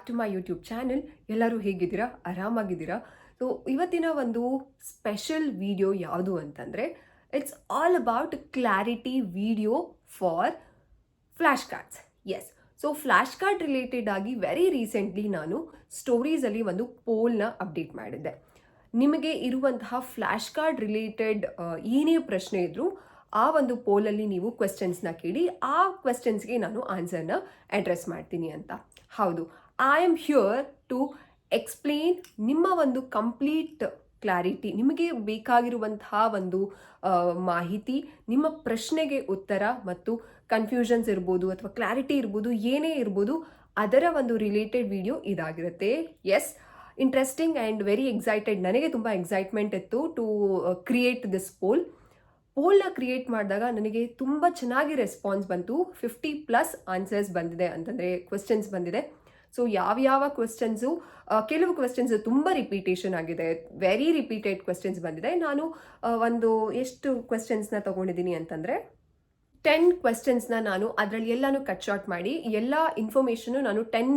Back to my YouTube channel ಎಲ್ಲರೂ ಹೇಗಿದ್ದೀರಾ? ಆರಾಮಾಗಿದ್ದೀರಾ? So ಇವತ್ತಿನ ಒಂದು ಸ್ಪೆಷಲ್ ವಿಡಿಯೋ ಯಾವುದು ಅಂತಂದರೆ it's all about clarity video for flash cards yes so flash card related ಆಗಿ ವೆರಿ ರೀಸೆಂಟ್ಲಿ ನಾನು ಸ್ಟೋರೀಸಲ್ಲಿ ಒಂದು ಪೋಲ್ನ ಅಪ್ಡೇಟ್ ಮಾಡಿದ್ದೆ. ನಿಮಗೆ ಇರುವಂತಹ ಫ್ಲ್ಯಾಶ್ ಕಾರ್ಡ್ ರಿಲೇಟೆಡ್ ಏನೇ ಪ್ರಶ್ನೆ ಇದ್ದರೂ ಆ ಒಂದು ಪೋಲಲ್ಲಿ ನೀವು ಕ್ವೆಶನ್ಸ್ನ ಕೇಳಿ, ಆ ಕ್ವೆಶನ್ಸ್ಗೆ ನಾನು ಆನ್ಸರ್ನ ಅಡ್ರೆಸ್ ಮಾಡ್ತೀನಿ ಅಂತ. ಹೌದು. I am here to explain ನಿಮ್ಮ ಒಂದು ಕಂಪ್ಲೀಟ್ ಕ್ಲಾರಿಟಿ ನಿಮಗೆ ಬೇಕಾಗಿರುವಂತಹ ಒಂದು ಮಾಹಿತಿ, ನಿಮ್ಮ ಪ್ರಶ್ನೆಗೆ ಉತ್ತರ ಮತ್ತು ಕನ್ಫ್ಯೂಷನ್ಸ್ ಇರ್ಬೋದು ಅಥವಾ ಕ್ಲಾರಿಟಿ ಇರ್ಬೋದು, ಏನೇ ಇರ್ಬೋದು, ಅದರ ಒಂದು ರಿಲೇಟೆಡ್ ವಿಡಿಯೋ ಇದಾಗಿರುತ್ತೆ. Yes interesting and very excited ನನಗೆ ತುಂಬ ಎಕ್ಸೈಟ್ಮೆಂಟ್ ಇತ್ತು ಟು ಕ್ರಿಯೇಟ್ ದಿಸ್ ಪೋಲ್ ಪೋಲ್ನ ಕ್ರಿಯೇಟ್ ಮಾಡಿದಾಗ ನನಗೆ ತುಂಬ ಚೆನ್ನಾಗಿ ರೆಸ್ಪಾನ್ಸ್ ಬಂತು. ಫಿಫ್ಟಿ ಪ್ಲಸ್ ಆನ್ಸರ್ಸ್ ಬಂದಿದೆ ಅಂತಂದರೆ ಕ್ವೆಶನ್ಸ್ ಬಂದಿದೆ. ಸೊ ಯಾವ್ಯಾವ ಕ್ವೆಶನ್ಸು ಕೆಲವು ಕ್ವೆಶನ್ಸ್ ತುಂಬ ರಿಪೀಟೇಷನ್ ಆಗಿದೆ ವೆರಿ ರಿಪೀಟೆಡ್ ಕ್ವೆಶನ್ಸ್ ಬಂದಿದೆ ನಾನು ಒಂದು ಎಷ್ಟು ಕ್ವೆಶನ್ಸ್ನ ತಗೊಂಡಿದ್ದೀನಿ ಅಂತಂದರೆ ಟೆನ್ ಕ್ವೆಶನ್ಸ್ನ ನಾನು ಅದರಲ್ಲಿ ಎಲ್ಲನೂ ಕಟ್ ಶಾರ್ಟ್ ಮಾಡಿ ಎಲ್ಲ ಇನ್ಫಾರ್ಮೇಷನು ನಾನು ಟೆನ್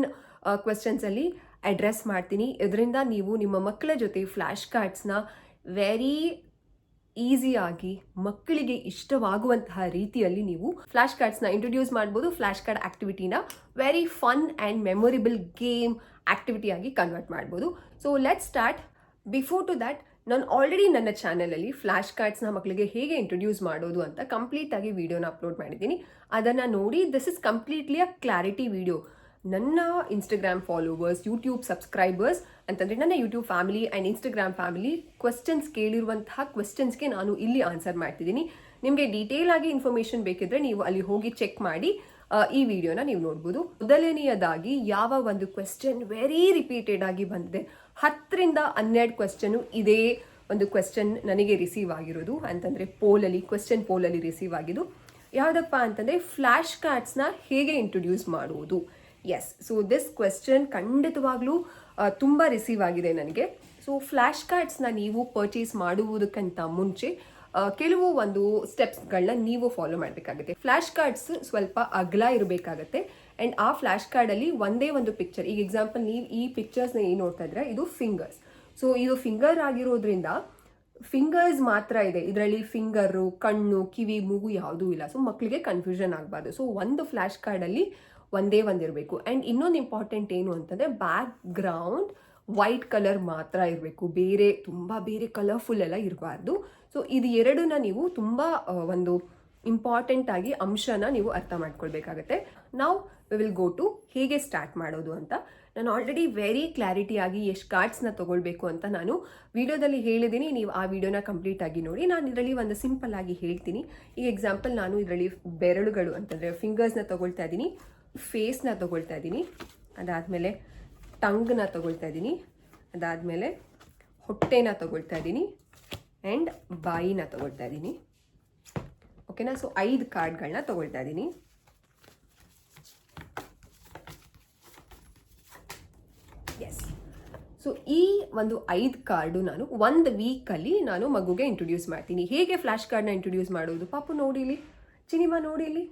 ಕ್ವೆಶನ್ಸಲ್ಲಿ ಅಡ್ರೆಸ್ ಮಾಡ್ತೀನಿ ಇದರಿಂದ ನೀವು ನಿಮ್ಮ ಮಕ್ಕಳ ಜೊತೆ ಫ್ಲ್ಯಾಶ್ ಕಾರ್ಡ್ಸ್ನ ವೆರಿ ಈಸಿಯಾಗಿ ಮಕ್ಕಳಿಗೆ ಇಷ್ಟವಾಗುವಂತಹ ರೀತಿಯಲ್ಲಿ ನೀವು ಫ್ಲ್ಯಾಶ್ ಕಾರ್ಡ್ಸ್ನ ಇಂಟ್ರೊಡ್ಯೂಸ್ ಮಾಡ್ಬೋದು. Flash card ಆಕ್ಟಿವಿಟಿನ very fun and memorable game ಆಕ್ಟಿವಿಟಿಯಾಗಿ convert ಮಾಡ್ಬೋದು. So let start before to that ನಾನು ಆಲ್ರೆಡಿ ನನ್ನ ಚಾನಲಲ್ಲಿ ಫ್ಲ್ಯಾಶ್ ಕಾರ್ಡ್ಸ್ನ ಮಕ್ಕಳಿಗೆ ಹೇಗೆ ಇಂಟ್ರೊಡ್ಯೂಸ್ ಮಾಡೋದು ಅಂತ ಕಂಪ್ಲೀಟಾಗಿ ವಿಡಿಯೋನ ಅಪ್ಲೋಡ್ ಮಾಡಿದ್ದೀನಿ. ಅದನ್ನು ನೋಡಿ this is completely a clarity video ನನ್ನ ಇನ್ಸ್ಟಾಗ್ರಾಮ್ ಫಾಲೋವರ್ಸ್ ಯೂಟ್ಯೂಬ್ ಸಬ್ಸ್ಕ್ರೈಬರ್ಸ್ ಅಂತಂದರೆ ನನ್ನ YouTube family and Instagram family questions ಕೇಳಿರುವಂತಹ ಕ್ವೆಶ್ಚನ್ಸ್ಗೆ ನಾನು ಇಲ್ಲಿ ಆನ್ಸರ್ ಮಾಡ್ತಿದ್ದೀನಿ. ನಿಮಗೆ ಡೀಟೇಲ್ ಆಗಿ ಇನ್ಫಾರ್ಮೇಷನ್ ಬೇಕಿದ್ರೆ ನೀವು ಅಲ್ಲಿ ಹೋಗಿ ಚೆಕ್ ಮಾಡಿ. ಈ ವಿಡಿಯೋನ ನೀವು ನೋಡ್ಬೋದು. ಮೊದಲನೆಯದಾಗಿ ಯಾವ ಒಂದು ಕ್ವೆಶ್ಚನ್ ವೆರಿ ರಿಪೀಟೆಡ್ ಆಗಿ ಬಂದಿದೆ. ಹತ್ತರಿಂದ ಹನ್ನೆರಡು ಕ್ವೆಶ್ಚನು ಇದೇ ಒಂದು ಕ್ವೆಶ್ಚನ್ ನನಗೆ ರಿಸೀವ್ ಆಗಿರೋದು. ಅಂತಂದರೆ ಪೋಲಲ್ಲಿ ಕ್ವೆಶ್ಚನ್ ಪೋಲಲ್ಲಿ ರಿಸೀವ್ ಆಗಿದ್ದು. ಯಾವುದಪ್ಪ ಅಂತಂದರೆ ಫ್ಲ್ಯಾಶ್ ಕಾರ್ಡ್ಸ್ನ ಹೇಗೆ ಇಂಟ್ರೊಡ್ಯೂಸ್ ಮಾಡುವುದು? ಎಸ್ ಸೊ ದಿಸ್ ಕ್ವೆಶ್ಚನ್ ಖಂಡಿತವಾಗ್ಲೂ ತುಂಬ ರಿಸೀವ್ ಆಗಿದೆ ನನಗೆ. ಸೊ ಫ್ಲ್ಯಾಶ್ ಕಾರ್ಡ್ಸ್ನ ನೀವು ಪರ್ಚೇಸ್ ಮಾಡುವುದಕ್ಕಿಂತ ಮುಂಚೆ ಕೆಲವು ಒಂದು ಸ್ಟೆಪ್ಸ್ಗಳನ್ನ ನೀವು ಫಾಲೋ ಮಾಡಬೇಕಾಗುತ್ತೆ. ಫ್ಲ್ಯಾಶ್ ಕಾರ್ಡ್ಸ್ ಸ್ವಲ್ಪ ಅಗಲ ಇರಬೇಕಾಗತ್ತೆ. ಆ್ಯಂಡ್ ಆ ಫ್ಲ್ಯಾಶ್ ಕಾರ್ಡಲ್ಲಿ ಒಂದೇ ಒಂದು ಪಿಕ್ಚರ್ ಈಗ ಎಕ್ಸಾಂಪಲ್ ನೀವು ಈ ಪಿಕ್ಚರ್ಸ್ನ ಏನು ನೋಡ್ತಾ ಇದ್ರೆ, ಇದು ಫಿಂಗರ್ಸ್ ಸೊ ಇದು ಫಿಂಗರ್ ಆಗಿರೋದ್ರಿಂದ ಫಿಂಗರ್ಸ್ ಮಾತ್ರ ಇದೆ. ಇದರಲ್ಲಿ ಫಿಂಗರು ಕಣ್ಣು, ಕಿವಿ, ಮೂಗು ಯಾವುದೂ ಇಲ್ಲ. ಸೊ ಮಕ್ಕಳಿಗೆ ಕನ್ಫ್ಯೂಷನ್ ಆಗಬಾರ್ದು. ಸೊ ಒಂದು ಫ್ಲ್ಯಾಶ್ ಕಾರ್ಡಲ್ಲಿ ಒಂದೇ ಒಂದಿರಬೇಕು. ಆ್ಯಂಡ್ ಇನ್ನೊಂದು ಇಂಪಾರ್ಟೆಂಟ್ ಏನು ಅಂತಂದರೆ ಬ್ಯಾಕ್ ಗ್ರೌಂಡ್ ವೈಟ್ ಕಲರ್ ಮಾತ್ರ ಇರಬೇಕು. ಬೇರೆ, ತುಂಬ ಬೇರೆ ಕಲರ್ಫುಲ್ ಎಲ್ಲ ಇರಬಾರ್ದು. ಸೊ ಇದು ಎರಡನ್ನ ನೀವು ತುಂಬ ಒಂದು ಇಂಪಾರ್ಟೆಂಟ್ ಆಗಿ ಅಂಶನ ನೀವು ಅರ್ಥ ಮಾಡ್ಕೊಳ್ಬೇಕಾಗತ್ತೆ. ನಾವು ವಿ ವಿಲ್ ಗೋ ಟು ಹೇಗೆ ಸ್ಟಾರ್ಟ್ ಮಾಡೋದು ಅಂತ. ನಾನು ಆಲ್ರೆಡಿ ವೆರಿ ಕ್ಲಾರಿಟಿ ಆಗಿ ಎಷ್ಟು ಕಾರ್ಡ್ಸ್ನ ತೊಗೊಳ್ಬೇಕು ಅಂತ ನಾನು ವಿಡಿಯೋದಲ್ಲಿ ಹೇಳಿದ್ದೀನಿ. ನೀವು ಆ ವಿಡಿಯೋನ ಕಂಪ್ಲೀಟ್ ಆಗಿ ನೋಡಿ. ನಾನು ಇದರಲ್ಲಿ ಒಂದು ಸಿಂಪಲ್ ಆಗಿ ಹೇಳ್ತೀನಿ. ಈಗ ಎಕ್ಸಾಂಪಲ್ ನಾನು ಇದರಲ್ಲಿ ಬೆರಳುಗಳು ಅಂತಂದರೆ ಫಿಂಗರ್ಸ್ನ ತೊಗೊಳ್ತಾ ಇದ್ದೀನಿ. ಫೇಸ್ನ ತಗೊಳ್ತಾ ಇದ್ದೀನಿ ಅದಾದಮೇಲೆ ಟಂಗ್ನ ತಗೊಳ್ತಾ ಇದ್ದೀನಿ ಅದಾದಮೇಲೆ ಹೊಟ್ಟೆನ ತಗೊಳ್ತಾ ಇದ್ದೀನಿ ಆ್ಯಂಡ್ ಬಾಯಿನ ತಗೊಳ್ತಾ ಇದ್ದೀನಿ ಓಕೆನಾ ಸೊ ಐದು ಕಾರ್ಡ್ಗಳನ್ನ ತಗೊಳ್ತಾ ಇದ್ದೀನಿ ಎಸ್ ಸೊ ಈ ಒಂದು ಐದು ಕಾರ್ಡು ನಾನು ಒಂದು ವೀಕಲ್ಲಿ ನಾನು ಮಗುಗೆ ಇಂಟ್ರೊಡ್ಯೂಸ್ ಮಾಡ್ತೀನಿ. ಹೇಗೆ ಫ್ಲ್ಯಾಶ್ ಕಾರ್ಡ್ನ ಇಂಟ್ರೊಡ್ಯೂಸ್ ಮಾಡೋದು? ಪಾಪು ನೋಡಿಲಿ? ಚಿನಿಮಾ ನೋಡಿಲಿ?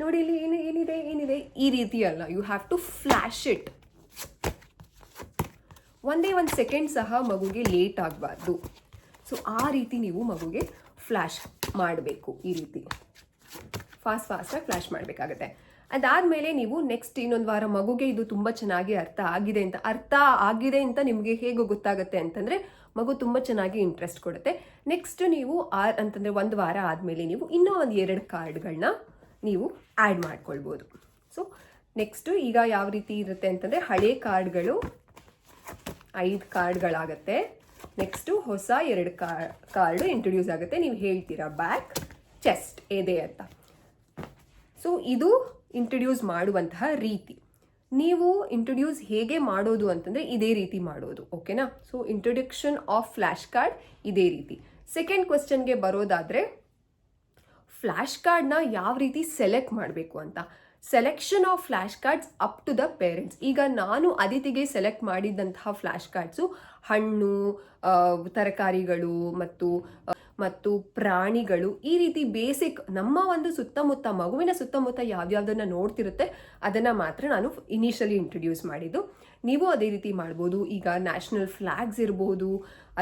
ನೋಡಿಲಿ ಏನು ಏನಿದೆ ಏನಿದೆ? ಈ ರೀತಿ ಅಲ್ಲ. You have to flash it ಒಂದೇ ಒಂದು ಸೆಕೆಂಡ್ ಸಹ ಮಗುಗೆ ಲೇಟ್ ಆಗಬಾರ್ದು. ಸೊ ಆ ರೀತಿ ನೀವು ಮಗುಗೆ ಫ್ಲ್ಯಾಶ್ ಮಾಡಬೇಕು, ಈ ರೀತಿ. ಫಾಸ್ಟ್ ಫಾಸ್ಟಾಗಿ ಫ್ಲ್ಯಾಶ್ ಮಾಡಬೇಕಾಗತ್ತೆ. ಅದಾದಮೇಲೆ ನೀವು ನೆಕ್ಸ್ಟ್ ಇನ್ನೊಂದು ವಾರ ಮಗುಗೆ ಇದು ತುಂಬ ಚೆನ್ನಾಗಿ ಅರ್ಥ ಆಗಿದೆ ಅಂತ, ಅರ್ಥ ಆಗಿದೆ ಅಂತ ನಿಮಗೆ ಹೇಗೆ ಗೊತ್ತಾಗುತ್ತೆ ಅಂತಂದರೆ ಮಗು ತುಂಬ ಚೆನ್ನಾಗಿ ಇಂಟ್ರೆಸ್ಟ್ ಕೊಡುತ್ತೆ. ನೆಕ್ಸ್ಟ್ ನೀವು ಆರ್ ಅಂತಂದರೆ ಒಂದು ವಾರ ಆದಮೇಲೆ ನೀವು ಇನ್ನೂ ಒಂದು ಎರಡು ಕಾರ್ಡ್ಗಳನ್ನ ನೀವು ಆ್ಯಡ್ ಮಾಡ್ಕೊಳ್ಬೋದು. ಸೊ ನೆಕ್ಸ್ಟು ಈಗ ಯಾವ ರೀತಿ ಇರುತ್ತೆ ಅಂತಂದರೆ ಹಳೆ ಕಾರ್ಡ್ಗಳು ಐದು ಕಾರ್ಡ್ಗಳಾಗತ್ತೆ ನೆಕ್ಸ್ಟು ಹೊಸ ಎರಡು ಕಾರ್ಡು ಇಂಟ್ರೊಡ್ಯೂಸ್ ಆಗುತ್ತೆ. ನೀವು ಹೇಳ್ತೀರಾ ಬ್ಯಾಕ್ ಚೆಸ್ಟ್ ಎದೆ ಅಂತ. ಸೊ ಇದು ಇಂಟ್ರೊಡ್ಯೂಸ್ ಮಾಡುವಂತಹ ರೀತಿ. ನೀವು ಇಂಟ್ರೊಡ್ಯೂಸ್ ಹೇಗೆ ಮಾಡೋದು ಅಂತಂದರೆ ಇದೇ ರೀತಿ ಮಾಡೋದು ಓಕೆನಾ so introduction of flash card ಇದೇ ರೀತಿ. ಸೆಕೆಂಡ್ ಕ್ವೆಶನ್ಗೆ ಬರೋದಾದರೆ ಫ್ಲ್ಯಾಶ್ ಕಾರ್ಡ್ನ ಯಾವ ರೀತಿ ಸೆಲೆಕ್ಟ್ ಮಾಡಬೇಕು ಅಂತ. Selection of flash cards up to the parents. ಈಗ ನಾನು ಅದಿತಿಗೆ ಸೆಲೆಕ್ಟ್ ಮಾಡಿದಂತಹ ಫ್ಲ್ಯಾಶ್ ಕಾರ್ಡ್ಸು ಹಣ್ಣು ತರಕಾರಿಗಳು ಮತ್ತು ಮತ್ತು ಪ್ರಾಣಿಗಳು ಈ ರೀತಿ ಬೇಸಿಕ್ ನಮ್ಮ ಒಂದು ಸುತ್ತಮುತ್ತ, ಮಗುವಿನ ಸುತ್ತಮುತ್ತ ಯಾವ್ಯಾವ್ದನ್ನ ನೋಡ್ತಿರುತ್ತೆ ಅದನ್ನು ಮಾತ್ರ ನಾನು ಇನಿಷಿಯಲಿ ಇಂಟ್ರೊಡ್ಯೂಸ್ ಮಾಡಿದ್ದು. ನೀವು ಅದೇ ರೀತಿ ಮಾಡ್ಬೋದು. ಈಗ ನ್ಯಾಷನಲ್ ಫ್ಲ್ಯಾಗ್ಸ್ ಇರ್ಬೋದು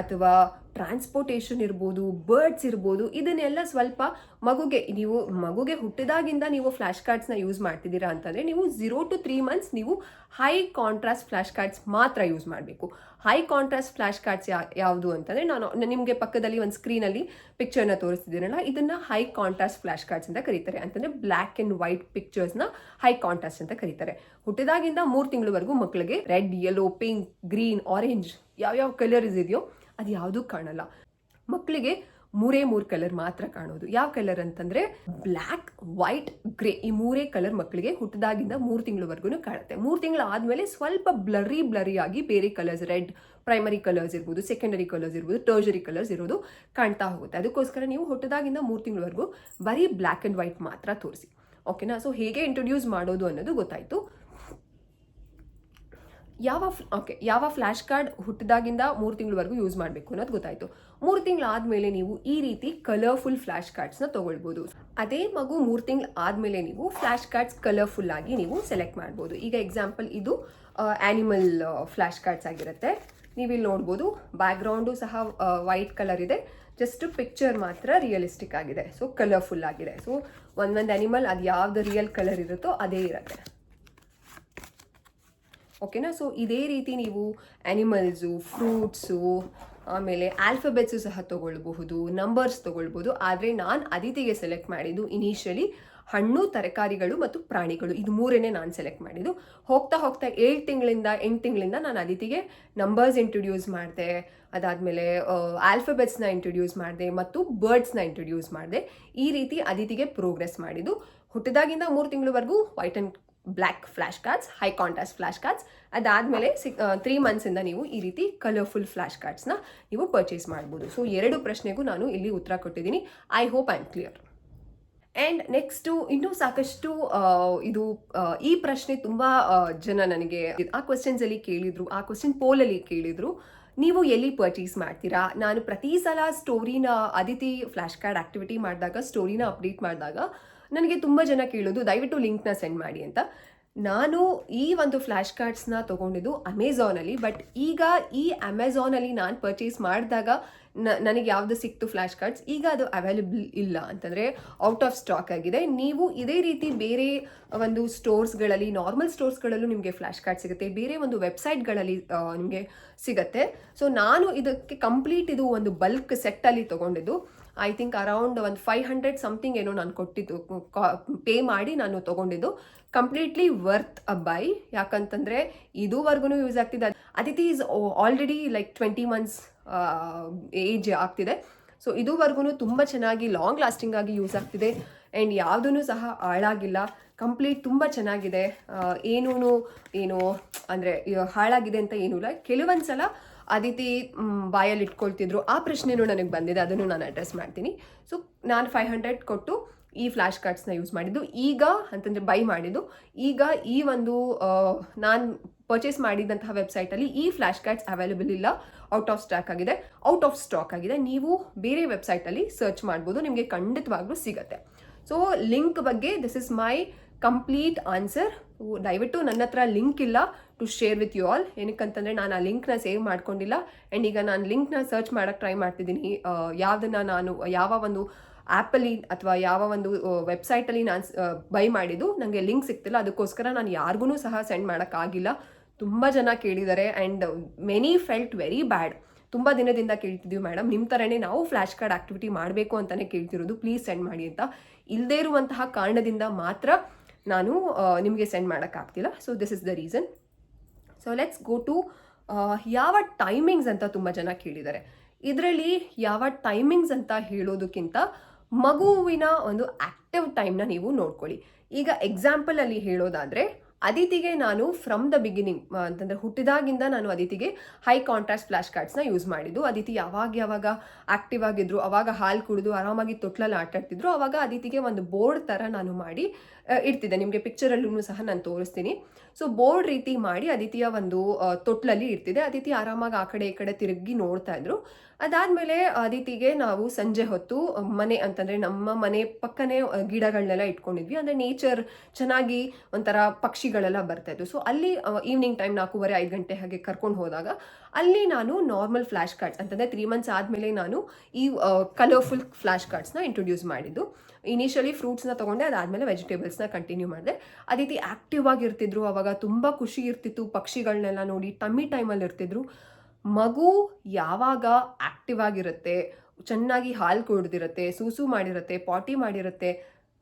ಅಥವಾ ಟ್ರಾನ್ಸ್ಪೋರ್ಟೇಷನ್ ಇರ್ಬೋದು ಬರ್ಡ್ಸ್ ಇರ್ಬೋದು, ಇದನ್ನೆಲ್ಲ ಸ್ವಲ್ಪ ಮಗುಗೆ, ನೀವು ಮಗುಗೆ ಹುಟ್ಟಿದಾಗಿಂದ ನೀವು ಫ್ಲ್ಯಾಶ್ ಕಾರ್ಡ್ಸ್ನ ಯೂಸ್ ಮಾಡ್ತಿದ್ದೀರಾ ಅಂತಂದರೆ ನೀವು ಝೀರೋ ಟು ತ್ರೀ ಮಂತ್ಸ್ ನೀವು ಹೈ ಕಾಂಟ್ರಾಸ್ಟ್ ಫ್ಲ್ಯಾಶ್ ಕಾರ್ಡ್ಸ್ ಮಾತ್ರ ಯೂಸ್ ಮಾಡಬೇಕು. ಹೈ ಕಾಂಟ್ರಾಸ್ಟ್ ಫ್ಲ್ಯಾಶ್ ಕಾರ್ಡ್ಸ್ ಯಾವುದು ಅಂತಂದರೆ ನಾನು ನಿಮಗೆ ಪಕ್ಕದಲ್ಲಿ ಒಂದು ಸ್ಕ್ರೀನಲ್ಲಿ ಪಿಕ್ಚರ್ನ ತೋರಿಸ್ತಿದ್ದೀನಲ್ಲ, ಇದನ್ನು ಹೈ ಕಾಂಟ್ರಾಸ್ಟ್ ಫ್ಲ್ಯಾಶ್ ಕಾರ್ಡ್ಸ್ ಅಂತ ಕರೀತಾರೆ. ಅಂತಂದರೆ ಬ್ಲ್ಯಾಕ್ ಆ್ಯಂಡ್ ವೈಟ್ ಪಿಕ್ಚರ್ಸ್ನ ಹೈ ಕಾಂಟ್ರಾಸ್ಟ್ ಅಂತ ಕರೀತಾರೆ. ಹುಟ್ಟಿದಾಗಿಂದ ಮೂರು ತಿಂಗಳವರೆಗೂ ಮಕ್ಕಳಿಗೆ red yellow pink green orange ಯಾವ್ಯಾವ ಕಲರ್ಸ್ ಇದೆಯೋ ಅದು ಯಾವುದೂ ಕಾಣಲ್ಲ. ಮಕ್ಕಳಿಗೆ ಮೂರೇ ಮೂರು ಕಲರ್ ಮಾತ್ರ ಕಾಣೋದು. ಯಾವ ಕಲರ್ ಅಂತಂದ್ರೆ ಬ್ಲ್ಯಾಕ್ ವೈಟ್, ಗ್ರೇ ಈ ಮೂರೇ ಕಲರ್ ಮಕ್ಕಳಿಗೆ ಹುಟ್ಟಿದಾಗಿಂದ ಮೂರು ತಿಂಗಳವರೆಗೂ ಕಾಣುತ್ತೆ. ಮೂರು ತಿಂಗಳು ಆದಮೇಲೆ ಸ್ವಲ್ಪ ಬ್ಲರಿ ಬ್ಲರಿ ಆಗಿ ಬೇರೆ ಕಲರ್ಸ್, ರೆಡ್, ಪ್ರೈಮರಿ ಕಲರ್ಸ್ ಇರ್ಬೋದು, ಸೆಕೆಂಡರಿ ಕಲರ್ಸ್ ಇರ್ಬೋದು, ಟರ್ಜರಿ ಕಲರ್ಸ್ ಇರೋದು ಕಾಣ್ತಾ ಹೋಗುತ್ತೆ. ಅದಕ್ಕೋಸ್ಕರ ನೀವು ಹುಟ್ಟಿದಾಗಿಂದ ಮೂರು ತಿಂಗಳವರೆಗೂ ಬರೀ ಬ್ಲ್ಯಾಕ್ ಆ್ಯಂಡ್ ವೈಟ್ ಮಾತ್ರ ತೋರಿಸಿ. ಓಕೆನಾ? ಸೊ ಹೇಗೆ ಇಂಟ್ರೊಡ್ಯೂಸ್ ಮಾಡೋದು ಅನ್ನೋದು ಗೊತ್ತಾಯಿತು. ಯಾವ ಓಕೆ ಯಾವ ಫ್ಲ್ಯಾಶ್ ಕಾರ್ಡ್ ಹುಟ್ಟಿದಾಗಿಂದ ಮೂರು ತಿಂಗಳವರೆಗೂ ಯೂಸ್ ಮಾಡಬೇಕು ಅನ್ನೋದು ಗೊತ್ತಾಯಿತು. ಮೂರು ತಿಂಗಳು ಆದಮೇಲೆ ನೀವು ಈ ರೀತಿ ಕಲರ್ಫುಲ್ ಫ್ಲ್ಯಾಶ್ ಕಾರ್ಡ್ಸ್ನ ತೊಗೊಳ್ಬೋದು. ಅದೇ ಮಗು ಮೂರು ತಿಂಗಳು ಆದಮೇಲೆ ನೀವು ಫ್ಲ್ಯಾಶ್ ಕಾರ್ಡ್ಸ್ ಕಲರ್ಫುಲ್ ಆಗಿ ನೀವು ಸೆಲೆಕ್ಟ್ ಮಾಡ್ಬೋದು. ಈಗ ಎಕ್ಸಾಂಪಲ್ ಇದು ಆ್ಯನಿಮಲ್ ಫ್ಲ್ಯಾಶ್ ಕಾರ್ಡ್ಸ್ ಆಗಿರುತ್ತೆ. ನೀವಿಲ್ಲಿ ನೋಡ್ಬೋದು ಬ್ಯಾಕ್ಗ್ರೌಂಡು ಸಹ ವೈಟ್ ಕಲರ್ ಇದೆ. ಜಸ್ಟ್ ಪಿಕ್ಚರ್ ಮಾತ್ರ ರಿಯಲಿಸ್ಟಿಕ್ ಆಗಿದೆ. ಸೊ ಕಲರ್ಫುಲ್ ಆಗಿದೆ. ಸೊ ಒಂದೊಂದು ಆ್ಯನಿಮಲ್ ಅದು ಯಾವ್ದು ರಿಯಲ್ ಕಲರ್ ಇರುತ್ತೋ ಅದೇ ಇರುತ್ತೆ. ಓಕೆನಾ ಸೊ ಇದೇ ರೀತಿ ನೀವು ಆ್ಯನಿಮಲ್ಸು ಫ್ರೂಟ್ಸು ಆಮೇಲೆ ಆಲ್ಫಬೆಟ್ಸು ಸಹ ತೊಗೊಳ್ಬಹುದು ನಂಬರ್ಸ್ ತೊಗೊಳ್ಬೋದು ಆದರೆ ನಾನು ಅದಿತಿಗೆ ಸೆಲೆಕ್ಟ್ ಮಾಡಿದ್ದು ಇನಿಷಿಯಲಿ ಹಣ್ಣು, ತರಕಾರಿಗಳು ಮತ್ತು ಪ್ರಾಣಿಗಳು. ಇದು ಮೂರನೇ ನಾನು ಸೆಲೆಕ್ಟ್ ಮಾಡಿದ್ದು. ಹೋಗ್ತಾ ಹೋಗ್ತಾ ಏಳು ತಿಂಗಳಿಂದ ಎಂಟು ತಿಂಗಳಿಂದ ನಾನು ಅದಿತಿಗೆ ನಂಬರ್ಸ್ ಇಂಟ್ರೊಡ್ಯೂಸ್ ಮಾಡಿದೆ. ಅದಾದಮೇಲೆ ಆಲ್ಫಬೆಟ್ಸ್ನ ಇಂಟ್ರೊಡ್ಯೂಸ್ ಮಾಡಿದೆ ಮತ್ತು ಬರ್ಡ್ಸ್ನ ಇಂಟ್ರೊಡ್ಯೂಸ್ ಮಾಡಿದೆ. ಈ ರೀತಿ ಅದಿತಿಗೆ ಪ್ರೋಗ್ರೆಸ್ ಮಾಡಿದ್ದು. ಹುಟ್ಟಿದಾಗಿಂದ ಮೂರು ತಿಂಗಳವರೆಗೂ white and black flash cards high contrast flash cards ಅದಾದಮೇಲೆ ಸಿಕ್ ತ್ರೀ ಮಂತ್ಸಿಂದ ನೀವು ಈ ರೀತಿ ಕಲರ್ಫುಲ್ ಫ್ಲ್ಯಾಶ್ ಕಾರ್ಡ್ಸ್ನ ನೀವು ಪರ್ಚೇಸ್ ಮಾಡ್ಬೋದು. ಸೊ ಎರಡು ಪ್ರಶ್ನೆಗೂ ನಾನು ಇಲ್ಲಿ ಉತ್ತರ ಕೊಟ್ಟಿದ್ದೀನಿ. I hope I am clear and next ಇನ್ನೂ ಸಾಕಷ್ಟು ಇದು ಈ ಪ್ರಶ್ನೆ ತುಂಬ ಜನ ನನಗೆ ಆ ಕ್ವಶನ್ಸಲ್ಲಿ ಕೇಳಿದರು, ಆ ಕ್ವಶನ್ ಪೋಲಲ್ಲಿ ಕೇಳಿದರು. ನೀವು ಎಲ್ಲಿ ಪರ್ಚೇಸ್ ಮಾಡ್ತೀರಾ? ನಾನು ಪ್ರತಿ ಸಲ ಸ್ಟೋರಿನ ಅದಿತಿ ಫ್ಲ್ಯಾಶ್ ಕಾರ್ಡ್ ಆಕ್ಟಿವಿಟಿ ಮಾಡಿದಾಗ ಸ್ಟೋರಿನ ಅಪ್ಡೇಟ್ ಮಾಡಿದಾಗ ನನಗೆ ತುಂಬ ಜನ ಕೇಳೋದು, ದಯವಿಟ್ಟು ಲಿಂಕ್ನ ಸೆಂಡ್ ಮಾಡಿ ಅಂತ. ನಾನು ಈ ಒಂದು ಫ್ಲ್ಯಾಶ್ ಕಾರ್ಡ್ಸ್ನ ತೊಗೊಂಡಿದ್ದು ಅಮೆಝಾನಲ್ಲಿ ಬಟ್ ಈಗ ಈ ಅಮೆಝಾನಲ್ಲಿ ನಾನು ಪರ್ಚೇಸ್ ಮಾಡಿದಾಗ ನನಗೆ ಯಾವುದು ಸಿಕ್ತು ಫ್ಲ್ಯಾಶ್ ಕಾರ್ಡ್ಸ್, ಈಗ ಅದು ಅವೈಲೇಬಲ್ ಇಲ್ಲ ಅಂತಂದರೆ ಔಟ್ ಆಫ್ ಸ್ಟಾಕ್ ಆಗಿದೆ. ನೀವು ಇದೇ ರೀತಿ ಬೇರೆ ಒಂದು ಸ್ಟೋರ್ಸ್ಗಳಲ್ಲಿ, ನಾರ್ಮಲ್ ಸ್ಟೋರ್ಸ್ಗಳಲ್ಲೂ ನಿಮಗೆ ಫ್ಲ್ಯಾಶ್ ಕಾರ್ಡ್ ಸಿಗುತ್ತೆ, ಬೇರೆ ಒಂದು ವೆಬ್ಸೈಟ್ಗಳಲ್ಲಿ ನಿಮಗೆ ಸಿಗುತ್ತೆ. ಸೊ, ನಾನು ಇದಕ್ಕೆ ಕಂಪ್ಲೀಟ್ ಇದು ಒಂದು ಬಲ್ಕ್ ಸೆಟ್ಟಲ್ಲಿ ತೊಗೊಂಡಿದ್ದು. ಐ ಥಿಂಕ್ ಅರೌಂಡ್ ಒಂದು ಫೈವ್ ಹಂಡ್ರೆಡ್ ಸಮಥಿಂಗ್ ಏನೋ ನಾನು ಕೊಟ್ಟಿದ್ದು. ಪೇ ಮಾಡಿ ನಾನು ತೊಗೊಂಡಿದ್ದು. ಕಂಪ್ಲೀಟ್ಲಿ ವರ್ತ್ ಅ ಬೈ ಯಾಕಂತಂದರೆ ಇದುವರೆಗೂ ಯೂಸ್ ಆಗ್ತಿದೆ. Aditi is already like twenty months age ಆಗ್ತಿದೆ. ಸೊ ಇದುವರೆಗೂ ತುಂಬ ಚೆನ್ನಾಗಿ ಲಾಂಗ್ ಲಾಸ್ಟಿಂಗ್ ಆಗಿ ಯೂಸ್ ಆಗ್ತಿದೆ. ಆ್ಯಂಡ್ ಯಾವುದೂ ಸಹ ಹಾಳಾಗಿಲ್ಲ. ಕಂಪ್ಲೀಟ್ ತುಂಬ ಚೆನ್ನಾಗಿದೆ. ಏನೂ ಏನು, ಅಂದರೆ, ಹಾಳಾಗಿದೆ ಅಂತ ಏನೂ ಇಲ್ಲ. ಕೆಲವೊಂದು ಸಲ ಅದಿತಿ ಬಾಯಲ್ಲಿ ಇಟ್ಕೊಳ್ತಿದ್ರು. ಆ ಪ್ರಶ್ನೆನೂ ನನಗೆ ಬಂದಿದೆ, ಅದನ್ನು ನಾನು ಅಡ್ರೆಸ್ ಮಾಡ್ತೀನಿ. ಸೊ ನಾನು ಫೈವ್ ಹಂಡ್ರೆಡ್ ಕೊಟ್ಟು ಈ ಫ್ಲ್ಯಾಶ್ ಕಾರ್ಡ್ಸ್ನ ಯೂಸ್ ಮಾಡಿದ್ದು. ಈಗ, ಅಂತಂದರೆ ಬೈ ಮಾಡಿದ್ದು. ಈಗ ಈ ಒಂದು ನಾನು ಪರ್ಚೇಸ್ ಮಾಡಿದಂತಹ ವೆಬ್ಸೈಟಲ್ಲಿ ಈ ಫ್ಲ್ಯಾಶ್ ಕಾರ್ಡ್ಸ್ ಅವೈಲೇಬಲ್ ಇಲ್ಲ. ಔಟ್ ಆಫ್ ಸ್ಟಾಕ್ ಆಗಿದೆ. ಔಟ್ ಆಫ್ ಸ್ಟಾಕ್ ಆಗಿದೆ. ನೀವು ಬೇರೆ ವೆಬ್ಸೈಟಲ್ಲಿ ಸರ್ಚ್ ಮಾಡ್ಬೋದು. ನಿಮಗೆ ಖಂಡಿತವಾಗ್ಲೂ ಸಿಗುತ್ತೆ. ಸೊ ಲಿಂಕ್ ಬಗ್ಗೆ this is my complete answer ದಯವಿಟ್ಟು ನನ್ನ ಹತ್ರ ಲಿಂಕ್ ಇಲ್ಲ. To share with you all ಏನಕ್ಕಂತಂದರೆ ನಾನು ಆ ಲಿಂಕ್ನ ಸೇವ್ ಮಾಡ್ಕೊಂಡಿಲ್ಲ. ಆ್ಯಂಡ್ ಈಗ ನಾನು ಲಿಂಕ್ನ ಸರ್ಚ್ ಮಾಡೋಕ್ಕೆ ಟ್ರೈ ಮಾಡ್ತಿದ್ದೀನಿ. ಯಾವುದನ್ನು ನಾನು, ಯಾವ ಒಂದು ಆ್ಯಪಲ್ಲಿ ಅಥವಾ ಯಾವ ಒಂದು ವೆಬ್ಸೈಟಲ್ಲಿ ನಾನು ಬೈ ಮಾಡಿದ್ದು ನನಗೆ ಲಿಂಕ್ ಸಿಗ್ತಿಲ್ಲ. ಅದಕ್ಕೋಸ್ಕರ ನಾನು ಯಾರಿಗೂ ಸಹ ಸೆಂಡ್ ಮಾಡೋಕ್ಕಾಗಿಲ್ಲ ತುಂಬ ಜನ ಕೇಳಿದ್ದಾರೆ and many felt very bad ತುಂಬ ದಿನದಿಂದ ಕೇಳ್ತಿದ್ದೀವಿ ಮೇಡಮ್ ನಿಮ್ಮ ಥರನೇ ನಾವು ಫ್ಲ್ಯಾಶ್ ಕಾರ್ಡ್ ಆ್ಯಕ್ಟಿವಿಟಿ ಮಾಡಬೇಕು ಅಂತಲೇ ಕೇಳ್ತಿರೋದು. ಪ್ಲೀಸ್ ಸೆಂಡ್ ಮಾಡಿ ಅಂತ. ಇಲ್ಲದೇ ಇರುವಂತಹ ಕಾರಣದಿಂದ ಮಾತ್ರ ನಾನು ನಿಮಗೆ send ಮಾಡೋಕ್ಕಾಗ್ತಿಲ್ಲ so this is the reason so let's go to ಯಾವ ಟೈಮಿಂಗ್ಸ್ ಅಂತ ತುಂಬ ಜನ ಕೇಳಿದ್ದಾರೆ. ಇದರಲ್ಲಿ ಯಾವ ಟೈಮಿಂಗ್ಸ್ ಅಂತ ಹೇಳೋದಕ್ಕಿಂತ ಮಗುವಿನ ಒಂದು ಆ್ಯಕ್ಟಿವ್ ಟೈಮ್ನ ನೀವು ನೋಡ್ಕೊಳ್ಳಿ. ಈಗ ಎಕ್ಸಾಂಪಲಲ್ಲಿ ಹೇಳೋದಾದರೆ ಅದಿತಿಗೆ ನಾನು ಫ್ರಮ್ ದ ಬಿಗಿನಿಂಗ್ ಅಂತಂದರೆ ಹುಟ್ಟಿದಾಗಿಂದ ನಾನು ಅದಿತಿಗೆ ಹೈ ಕಾಂಟ್ರಾಸ್ಟ್ ಫ್ಲ್ಯಾಶ್ ಕಾರ್ಡ್ಸ್ನ ಯೂಸ್ ಮಾಡಿದ್ದು. ಅದಿತಿ ಯಾವಾಗ ಯಾವಾಗ ಆಕ್ಟಿವ್ ಆಗಿದ್ರು, ಅವಾಗ ಹಾಲು ಕುಡಿದು, ಆರಾಮಾಗಿ ತೊಟ್ಲಲ್ಲಿ ಆಟಾಡ್ತಿದ್ರು, ಅವಾಗ ಅದಿತಿಗೆ ಒಂದು ಬೋರ್ಡ್ ಥರ ನಾನು ಮಾಡಿ ಇಡ್ತಿದ್ದೆ. ನಿಮಗೆ ಪಿಕ್ಚರಲ್ಲೂ ಸಹ ನಾನು ತೋರಿಸ್ತೀನಿ. ಸೊ ಬೋರ್ಡ್ ರೀತಿ ಮಾಡಿ ಅದಿತಿಯ ಒಂದು ತೊಟ್ಲಲ್ಲಿ ಇರ್ತಿದೆ ಅದಿತಿ ಆರಾಮಾಗಿ ಆ ಕಡೆ ಈ ಕಡೆ ತಿರುಗಿ ನೋಡ್ತಾ ಇದ್ರು. ಅದಾದಮೇಲೆ ಅದಿತಿಗೆ ನಾವು ಸಂಜೆ ಹೊತ್ತು ಮನೆ ಅಂತಂದರೆ ನಮ್ಮ ಮನೆ ಪಕ್ಕನೇ ಗಿಡಗಳನ್ನೆಲ್ಲ ಇಟ್ಕೊಂಡಿದ್ವಿ. ಅಂದರೆ ನೇಚರ್ ಚೆನ್ನಾಗಿ ಒಂಥರ ಪಕ್ಷಿ ಪಕ್ಷಿಗಳೆಲ್ಲ ಬರ್ತಾ ಇದ್ವು. ಸೊ ಅಲ್ಲಿ ಈವ್ನಿಂಗ್ ಟೈಮ್ ನಾಲ್ಕೂವರೆ, ಐದು ಗಂಟೆ ಹಾಗೆ ಕರ್ಕೊಂಡು ಹೋದಾಗ, ಅಲ್ಲಿ ನಾನು ನಾರ್ಮಲ್ ಫ್ಲಾಶ್ ಕಾರ್ಡ್ಸ್ ಅಂತಂದರೆ ತ್ರೀ ಮಂತ್ಸ್ ಆದಮೇಲೆ ನಾನು ಈ ಕಲರ್ಫುಲ್ ಫ್ಲ್ಯಾಶ್ ಕಾರ್ಡ್ಸ್ನ ಇಂಟ್ರೊಡ್ಯೂಸ್ ಮಾಡಿದ್ದು. ಇನಿಷಿಯಲಿ ಫ್ರೂಟ್ಸ್ನ ತೊಗೊಂಡೆ, ಅದಾದಮೇಲೆ ವೆಜಿಟೇಬಲ್ಸ್ನ ಕಂಟಿನ್ಯೂ ಮಾಡಿದೆ. ಅದೇ ರೀತಿ ಆ್ಯಕ್ಟಿವ್ ಆಗಿರ್ತಿದ್ರು ಅವಾಗ ತುಂಬ ಖುಷಿ ಇರ್ತಿತ್ತು. ಪಕ್ಷಿಗಳನ್ನೆಲ್ಲ ನೋಡಿ ಟಮ್ಮಿ ಟೈಮಲ್ಲಿ ಇರ್ತಿದ್ರು. ಮಗು ಯಾವಾಗ ಆ್ಯಕ್ಟಿವ್ ಆಗಿರುತ್ತೆ, ಚೆನ್ನಾಗಿ ಹಾಲು ಕುಡ್ದಿರುತ್ತೆ, ಸೂಸು ಮಾಡಿರುತ್ತೆ, ಪಾಟಿ ಮಾಡಿರುತ್ತೆ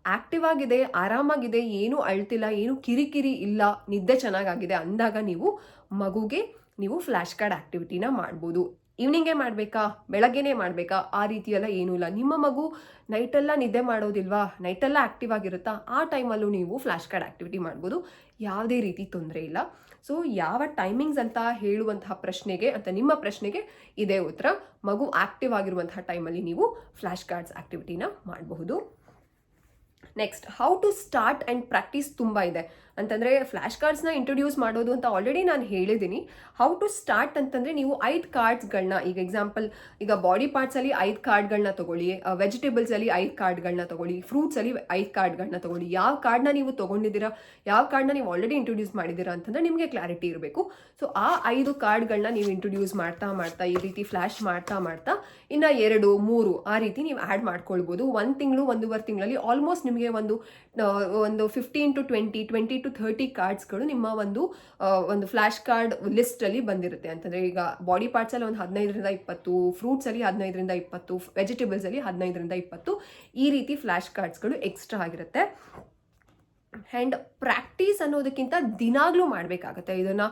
ಆ್ಯಕ್ಟಿವ್ ಆಗಿದೆ, ಆರಾಮಾಗಿದೆ, ಏನೂ ಅಳ್ತಿಲ್ಲ, ಏನು ಕಿರಿಕಿರಿ ಇಲ್ಲ, ನಿದ್ದೆ ಚೆನ್ನಾಗಾಗಿದೆ ಅಂದಾಗ ನೀವು ಮಗುಗೆ ನೀವು ಫ್ಲ್ಯಾಶ್ ಕಾರ್ಡ್ ಆಕ್ಟಿವಿಟಿನ ಮಾಡ್ಬೋದು. ಈವ್ನಿಂಗೇ ಮಾಡಬೇಕಾ? ಬೆಳಗ್ಗೆನೇ ಮಾಡಬೇಕಾ? ಆ ರೀತಿಯೆಲ್ಲ ಏನೂ ಇಲ್ಲ. ನಿಮ್ಮ ಮಗು ನೈಟೆಲ್ಲ ನಿದ್ದೆ ಮಾಡೋದಿಲ್ವಾ? ನೈಟೆಲ್ಲ ಆ್ಯಕ್ಟಿವ್ ಆಗಿರುತ್ತಾ? ಆ ಟೈಮಲ್ಲೂ ನೀವು ಫ್ಲ್ಯಾಶ್ ಕಾರ್ಡ್ ಆ್ಯಕ್ಟಿವಿಟಿ ಮಾಡ್ಬೋದು. ಯಾವುದೇ ರೀತಿ ತೊಂದರೆ ಇಲ್ಲ. ಸೊ, ಯಾವ ಟೈಮಿಂಗ್ಸ್ ಅಂತ ಹೇಳುವಂತಹ ಪ್ರಶ್ನೆಗೆ ಅಂತ ನಿಮ್ಮ ಪ್ರಶ್ನೆಗೆ ಇದೇ ಉತ್ತರ. ಮಗು ಆ್ಯಕ್ಟಿವ್ ಆಗಿರುವಂತಹ ಟೈಮಲ್ಲಿ ನೀವು ಫ್ಲ್ಯಾಶ್ ಕಾರ್ಡ್ಸ್ ಆ್ಯಕ್ಟಿವಿಟಿನ ಮಾಡಬಹುದು. Next how to start and practice ತುಂಬ ಇದೆ. ಅಂತಂದರೆ ಫ್ಲ್ಯಾಶ್ ಕಾರ್ಡ್ಸ್ನ ಇಂಟ್ರೊಡ್ಯೂಸ್ ಮಾಡೋದು ಅಂತ ಆಲ್ರೆಡಿ ನಾನು ಹೇಳಿದ್ದೀನಿ ಹೌ ಟು ಸ್ಟಾರ್ಟ್ ಅಂತಂದರೆ ನೀವು ಐದು ಕಾರ್ಡ್ಸ್ಗಳನ್ನ ಈಗ ಎಕ್ಸಾಂಪಲ್ ಈಗ ಬಾಡಿ ಪಾರ್ಟ್ಸಲ್ಲಿ ಐದು ಕಾರ್ಡ್ಗಳನ್ನ ತೊಗೊಳ್ಳಿ ವೆಜಿಟೇಬಲ್ಸಲ್ಲಿ ಐದು ಕಾರ್ಡ್ಗಳನ್ನ ತೊಗೊಳ್ಳಿ ಫ್ರೂಟ್ಸಲ್ಲಿ ಐದು ಕಾರ್ಡ್ಗಳನ್ನ ತೊಗೊಳ್ಳಿ, ಯಾವ ಕಾರ್ಡ್ನ ನೀವು ತೊಗೊಂಡಿದ್ದೀರಾ, ಯಾವ ಕಾರ್ಡ್ನ ನೀವು ಆಲ್ರೆಡಿ ಇಂಟ್ರೊಡ್ಯೂಸ್ ಮಾಡಿದ್ದೀರಾ ಅಂತಂದರೆ ನಿಮಗೆ ಕ್ಲಾರಿಟಿ ಇರಬೇಕು. ಸೊ ಆ ಐದು ಕಾರ್ಡ್ಗಳನ್ನ ನೀವು ಇಂಟ್ರೊಡ್ಯೂಸ್ ಮಾಡ್ತಾ ಮಾಡ್ತಾ, ಈ ರೀತಿ ಫ್ಲ್ಯಾಶ್ ಮಾಡ್ತಾ ಮಾಡ್ತಾ, ಇನ್ನು ಎರಡು, ಮೂರು, ಆ ರೀತಿ ನೀವು ಆ್ಯಡ್ ಮಾಡ್ಕೊಳ್ಬೋದು. ಒಂದು ತಿಂಗಳು, ಒಂದೂವರೆ ತಿಂಗಳಲ್ಲಿ ಆಲ್ಮೋಸ್ಟ್ ನಿಮಗೆ ಒಂದು ಒಂದು fifteen to twenty twenty to thirty ಕಾರ್ಡ್ಸ್ಗಳು ನಿಮ್ಮ ಒಂದು ಒಂದು ಫ್ಲ್ಯಾಶ್ ಕಾರ್ಡ್ ಲಿಸ್ಟಲ್ಲಿ ಬಂದಿರುತ್ತೆ. ಅಂತಂದರೆ ಈಗ ಬಾಡಿ ಪಾರ್ಟ್ಸಲ್ಲಿ ಒಂದು ಹದಿನೈದರಿಂದ ಇಪ್ಪತ್ತು ಫ್ರೂಟ್ಸಲ್ಲಿ ಹದಿನೈದರಿಂದ ಇಪ್ಪತ್ತು ವೆಜಿಟೇಬಲ್ಸಲ್ಲಿ ಹದಿನೈದರಿಂದ ಇಪ್ಪತ್ತು, ಈ ರೀತಿ ಫ್ಲ್ಯಾಶ್ ಕಾರ್ಡ್ಸ್ಗಳು ಎಕ್ಸ್ಟ್ರಾ ಆಗಿರುತ್ತೆ. ಆ್ಯಂಡ್ ಪ್ರಾಕ್ಟೀಸ್ ಅನ್ನೋದಕ್ಕಿಂತ ದಿನಾಗ್ಲೂ ಮಾಡಬೇಕಾಗತ್ತೆ. ಇದನ್ನು